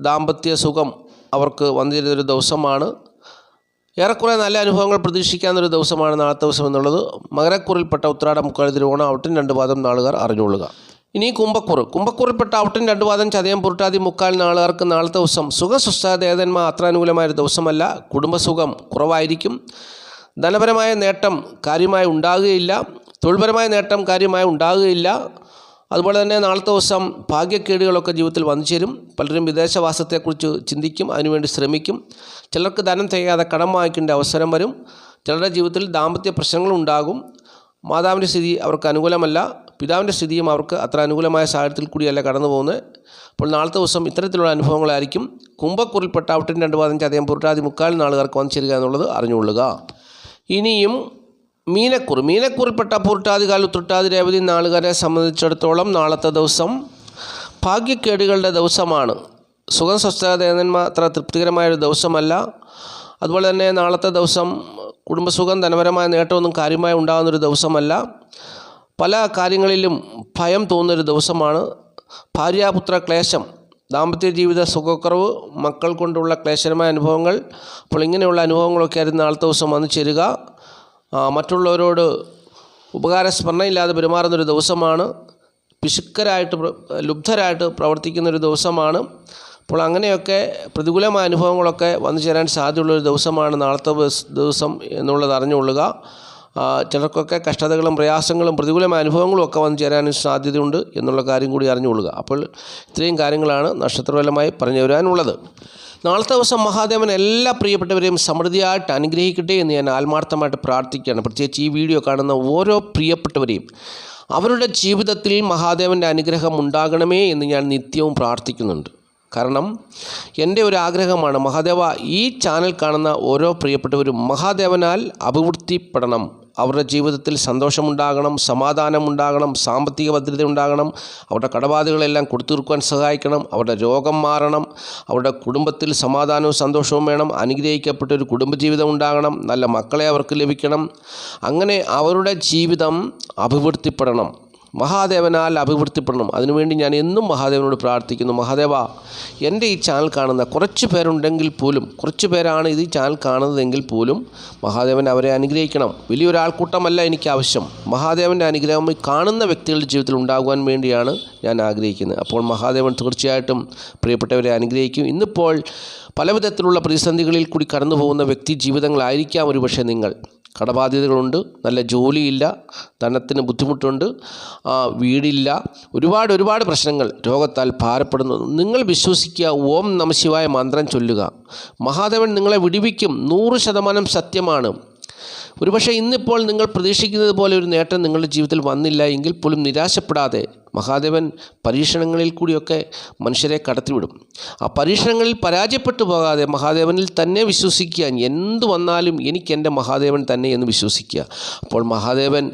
ദാമ്പത്യ സുഖം അവർക്ക് വന്നു ചേരുന്നൊരു ദിവസമാണ്. ഏറെക്കുറെ നല്ല അനുഭവങ്ങൾ പ്രതീക്ഷിക്കാവുന്നൊരു ദിവസമാണ് നാളത്തെ ദിവസം എന്നുള്ളത്. മകരക്കുറിൽപ്പെട്ട ഉത്രാടം മുക്കാൽ തിരുവോണം ഔട്ടിൻ രണ്ട് പാദം നാളുകാർ അറിഞ്ഞുകൊള്ളുക. ഇനി കുംഭക്കുറ്. കുംഭക്കുറിൽപ്പെട്ട ഔട്ടൻ രണ്ട് വാദം ചതയം പുരുട്ടാതി മുക്കാൽ നാളുകാർക്ക് നാളത്തെ ദിവസം സുഖസ്വസ്ഥതേതന്മാർ അത്ര അനുകൂലമായൊരു ദിവസമല്ല കുടുംബസുഖം കുറവായിരിക്കും. ധനപരമായ നേട്ടം കാര്യമായി ഉണ്ടാകുകയില്ല. തൊഴിൽപരമായ നേട്ടം കാര്യമായി ഉണ്ടാകുകയില്ല. അതുപോലെ തന്നെ നാളത്തെ ദിവസം ഭാഗ്യക്കേടുകളൊക്കെ ജീവിതത്തിൽ വന്നു ചേരും. പലരും വിദേശവാസത്തെക്കുറിച്ച് ചിന്തിക്കും അതിനുവേണ്ടി ശ്രമിക്കും. ചിലർക്ക് ധനം തികയാതെ കടം വാങ്ങിക്കേണ്ട അവസരം വരും. ചിലരുടെ ജീവിതത്തിൽ ദാമ്പത്യ പ്രശ്നങ്ങളുണ്ടാകും മാതാവിന്റെ സ്ഥിതി അവർക്ക് അനുകൂലമല്ല. പിതാവിന്റെ സ്ഥിതിയും അവർക്ക് അത്ര അനുകൂലമായ സാഹചര്യത്തിൽ കൂടിയല്ല കടന്നു പോകുന്നത്. അപ്പോൾ നാളത്തെ ദിവസം ഇത്തരത്തിലുള്ള അനുഭവങ്ങളായിരിക്കും. കുംഭക്കുറിൽപ്പെട്ട ഔട്ടിൻ രണ്ട് പതിനഞ്ച് അദ്ദേഹം പുരുട്ടാതി മുക്കാൽ നാളുകാർക്ക് വന്നു ചേരുക എന്നുള്ളത് അറിഞ്ഞുകൊള്ളുക. ഇനിയും മീനക്കുറി മീനക്കുറിൽപ്പെട്ട കാലു ഉത്രട്ടാതി രേവതി നാളുകാരെ സംബന്ധിച്ചിടത്തോളം നാളത്തെ ദിവസം ഭാഗ്യക്കേടുകളുടെ ദിവസമാണ്. സുഖം സ്വസ്ഥതേന്മാർ അത്ര തൃപ്തികരമായൊരു ദിവസമല്ല. അതുപോലെ തന്നെ നാളത്തെ ദിവസം കുടുംബസുഖം ധനപരമായ നേട്ടമൊന്നും കാര്യമായി ഉണ്ടാകുന്നൊരു ദിവസമല്ല. പല കാര്യങ്ങളിലും ഭയം തോന്നുന്നൊരു ദിവസമാണ്. ഭാര്യാപുത്ര ക്ലേശം ദാമ്പത്യ ജീവിത സുഖക്കുറവ് മക്കൾ കൊണ്ടുള്ള ക്ലേശകരമായ അനുഭവങ്ങൾ അപ്പോൾ ഇങ്ങനെയുള്ള അനുഭവങ്ങളൊക്കെ ആയിരുന്നു നാളത്തെ ദിവസം വന്നു ചേരുക. മറ്റുള്ളവരോട് ഉപകാരസ്മരണയില്ലാതെ പെരുമാറുന്നൊരു ദിവസമാണ്. പിശുക്കരായിട്ട് ലുബ്ധരായിട്ട് പ്രവർത്തിക്കുന്നൊരു ദിവസമാണ്. അപ്പോൾ അങ്ങനെയൊക്കെ പ്രതികൂലമായ അനുഭവങ്ങളൊക്കെ വന്നു ചേരാൻ സാധ്യതയുള്ളൊരു ദിവസമാണ് നാളത്തെ ദിവസം എന്നുള്ളത് അറിഞ്ഞുകൊള്ളുക. ചിലർക്കൊക്കെ കഷ്ടതകളും പ്രയാസങ്ങളും പ്രതികൂലമായ അനുഭവങ്ങളും ഒക്കെ വന്നു ചേരാനും സാധ്യതയുണ്ട് എന്നുള്ള കാര്യം കൂടി അറിഞ്ഞുകൊള്ളുക. അപ്പോൾ ഇത്രയും കാര്യങ്ങളാണ് നക്ഷത്രഫലമായി പറഞ്ഞു വരാനുള്ളത് നാളത്തെ ദിവസം മഹാദേവൻ എല്ലാ പ്രിയപ്പെട്ടവരെയും സമൃദ്ധിയായിട്ട് അനുഗ്രഹിക്കട്ടെ എന്ന് ഞാൻ ആത്മാർത്ഥമായിട്ട് പ്രാർത്ഥിക്കുകയാണ്. പ്രത്യേകിച്ച് ഈ വീഡിയോ കാണുന്ന ഓരോ പ്രിയപ്പെട്ടവരെയും അവരുടെ ജീവിതത്തിൽ മഹാദേവന്റെ അനുഗ്രഹം ഉണ്ടാകണമേ എന്ന് ഞാൻ നിത്യവും പ്രാർത്ഥിക്കുന്നുണ്ട്. കാരണം എന്റെ ഒരു ആഗ്രഹമാണ് മഹാദേവ ഈ ചാനൽ കാണുന്ന ഓരോ പ്രിയപ്പെട്ടവരും മഹാദേവനാൽ അഭിവൃദ്ധിപ്പെടണം അവരുടെ ജീവിതത്തിൽ സന്തോഷമുണ്ടാകണം സമാധാനമുണ്ടാകണം സാമ്പത്തിക ഭദ്രത ഉണ്ടാകണം അവരുടെ കടബാധകളെല്ലാം കൊടുത്തു തീർക്കുവാൻ സഹായിക്കണം അവരുടെ രോഗം മാറണം അവരുടെ കുടുംബത്തിൽ സമാധാനവും സന്തോഷവും വേണം അനുഗ്രഹിക്കപ്പെട്ട ഒരു കുടുംബജീവിതം ഉണ്ടാകണം നല്ല മക്കളെ അവർക്ക് ലഭിക്കണം. അങ്ങനെ അവരുടെ ജീവിതം അഭിവൃദ്ധിപ്പെടണം. മഹാദേവനാൽ അഭിവൃദ്ധിപ്പെടണം. അതിനുവേണ്ടി ഞാൻ എന്നും മഹാദേവനോട് പ്രാർത്ഥിക്കുന്നു. മഹാദേവ എന്റെ ഈ ചാനൽ കാണുന്ന കുറച്ച് പേരുണ്ടെങ്കിൽ പോലും കുറച്ച് പേരാണ് ഇത് ഈ ചാനൽ കാണുന്നതെങ്കിൽ പോലും മഹാദേവൻ അവരെ അനുഗ്രഹിക്കണം. വലിയൊരാൾക്കൂട്ടമല്ല എനിക്ക് ആവശ്യം. മഹാദേവന്റെ അനുഗ്രഹം കാണുന്ന വ്യക്തികളുടെ ജീവിതത്തിൽ ഉണ്ടാകുവാൻ വേണ്ടിയാണ് ഞാൻ ആഗ്രഹിക്കുന്നത്. അപ്പോൾ മഹാദേവൻ തീർച്ചയായിട്ടും പ്രിയപ്പെട്ടവരെ അനുഗ്രഹിക്കും. ഇന്നിപ്പോൾ പലവിധത്തിലുള്ള പ്രതിസന്ധികളിൽ കൂടി കടന്നു പോകുന്ന വ്യക്തി ജീവിതങ്ങളായിരിക്കാം ഒരുപക്ഷെ നിങ്ങൾ. കടബാധ്യതകളുണ്ട് നല്ല ജോലിയില്ല ധനത്തിന് ബുദ്ധിമുട്ടുണ്ട് വീടില്ല. ഒരുപാട് ഒരുപാട് പ്രശ്നങ്ങൾ രോഗത്താൽ ഭാരപ്പെടുന്നു നിങ്ങൾ വിശ്വസിക്കുക ഓം നമശിവായ മന്ത്രം ചൊല്ലുക. മഹാദേവൻ നിങ്ങളെ വിടിവിക്കും. നൂറ് ശതമാനം സത്യമാണ്. ഒരുപക്ഷെ ഇന്നിപ്പോൾ നിങ്ങൾ പ്രതീക്ഷിക്കുന്നത് പോലെ ഒരു നേട്ടം നിങ്ങളുടെ ജീവിതത്തിൽ വന്നില്ല എങ്കിൽ പോലും നിരാശപ്പെടാതെ മഹാദേവൻ പരീക്ഷണങ്ങളിൽ കൂടിയൊക്കെ മനുഷ്യരെ കടത്തിവിടും. ആ പരീക്ഷണങ്ങളിൽ പരാജയപ്പെട്ടു പോകാതെ മഹാദേവനിൽ തന്നെ വിശ്വസിക്കുക എന്ത് വന്നാലും എനിക്ക് എന്റെ മഹാദേവൻ തന്നെ എന്ന് വിശ്വസിക്കുക. അപ്പോൾ മഹാദേവൻ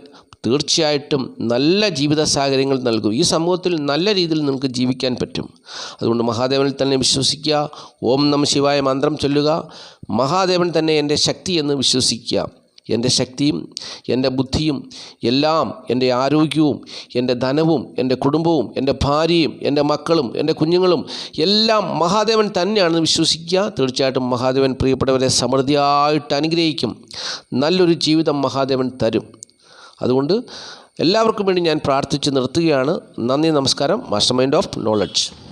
തീർച്ചയായിട്ടും നല്ല ജീവിത സാഹചര്യങ്ങൾ നൽകും. ഈ സമൂഹത്തിൽ നല്ല രീതിയിൽ നിങ്ങൾക്ക് ജീവിക്കാൻ പറ്റും. അതുകൊണ്ട് മഹാദേവനിൽ തന്നെ വിശ്വസിക്കുക. ഓം നം ശിവായ മന്ത്രം ചൊല്ലുക. മഹാദേവൻ തന്നെ എന്റെ ശക്തി എന്ന് വിശ്വസിക്കുക. എന്റെ ശക്തിയും എന്റെ ബുദ്ധിയും എല്ലാം എന്റെ ആരോഗ്യവും എന്റെ ധനവും എന്റെ കുടുംബവും എന്റെ ഭാര്യയും എന്റെ മക്കളും എന്റെ കുഞ്ഞുങ്ങളും എല്ലാം മഹാദേവൻ തന്നെയാണെന്ന് വിശ്വസിക്കുക. തീർച്ചയായിട്ടും മഹാദേവൻ പ്രിയപ്പെട്ടവരെ സമൃദ്ധിയായിട്ട് അനുഗ്രഹിക്കും. നല്ലൊരു ജീവിതം മഹാദേവൻ തരും. അതുകൊണ്ട് എല്ലാവർക്കും വേണ്ടി ഞാൻ പ്രാർത്ഥിച്ച് നിർത്തുകയാണ്. നന്ദി നമസ്കാരം. Master mind of knowledge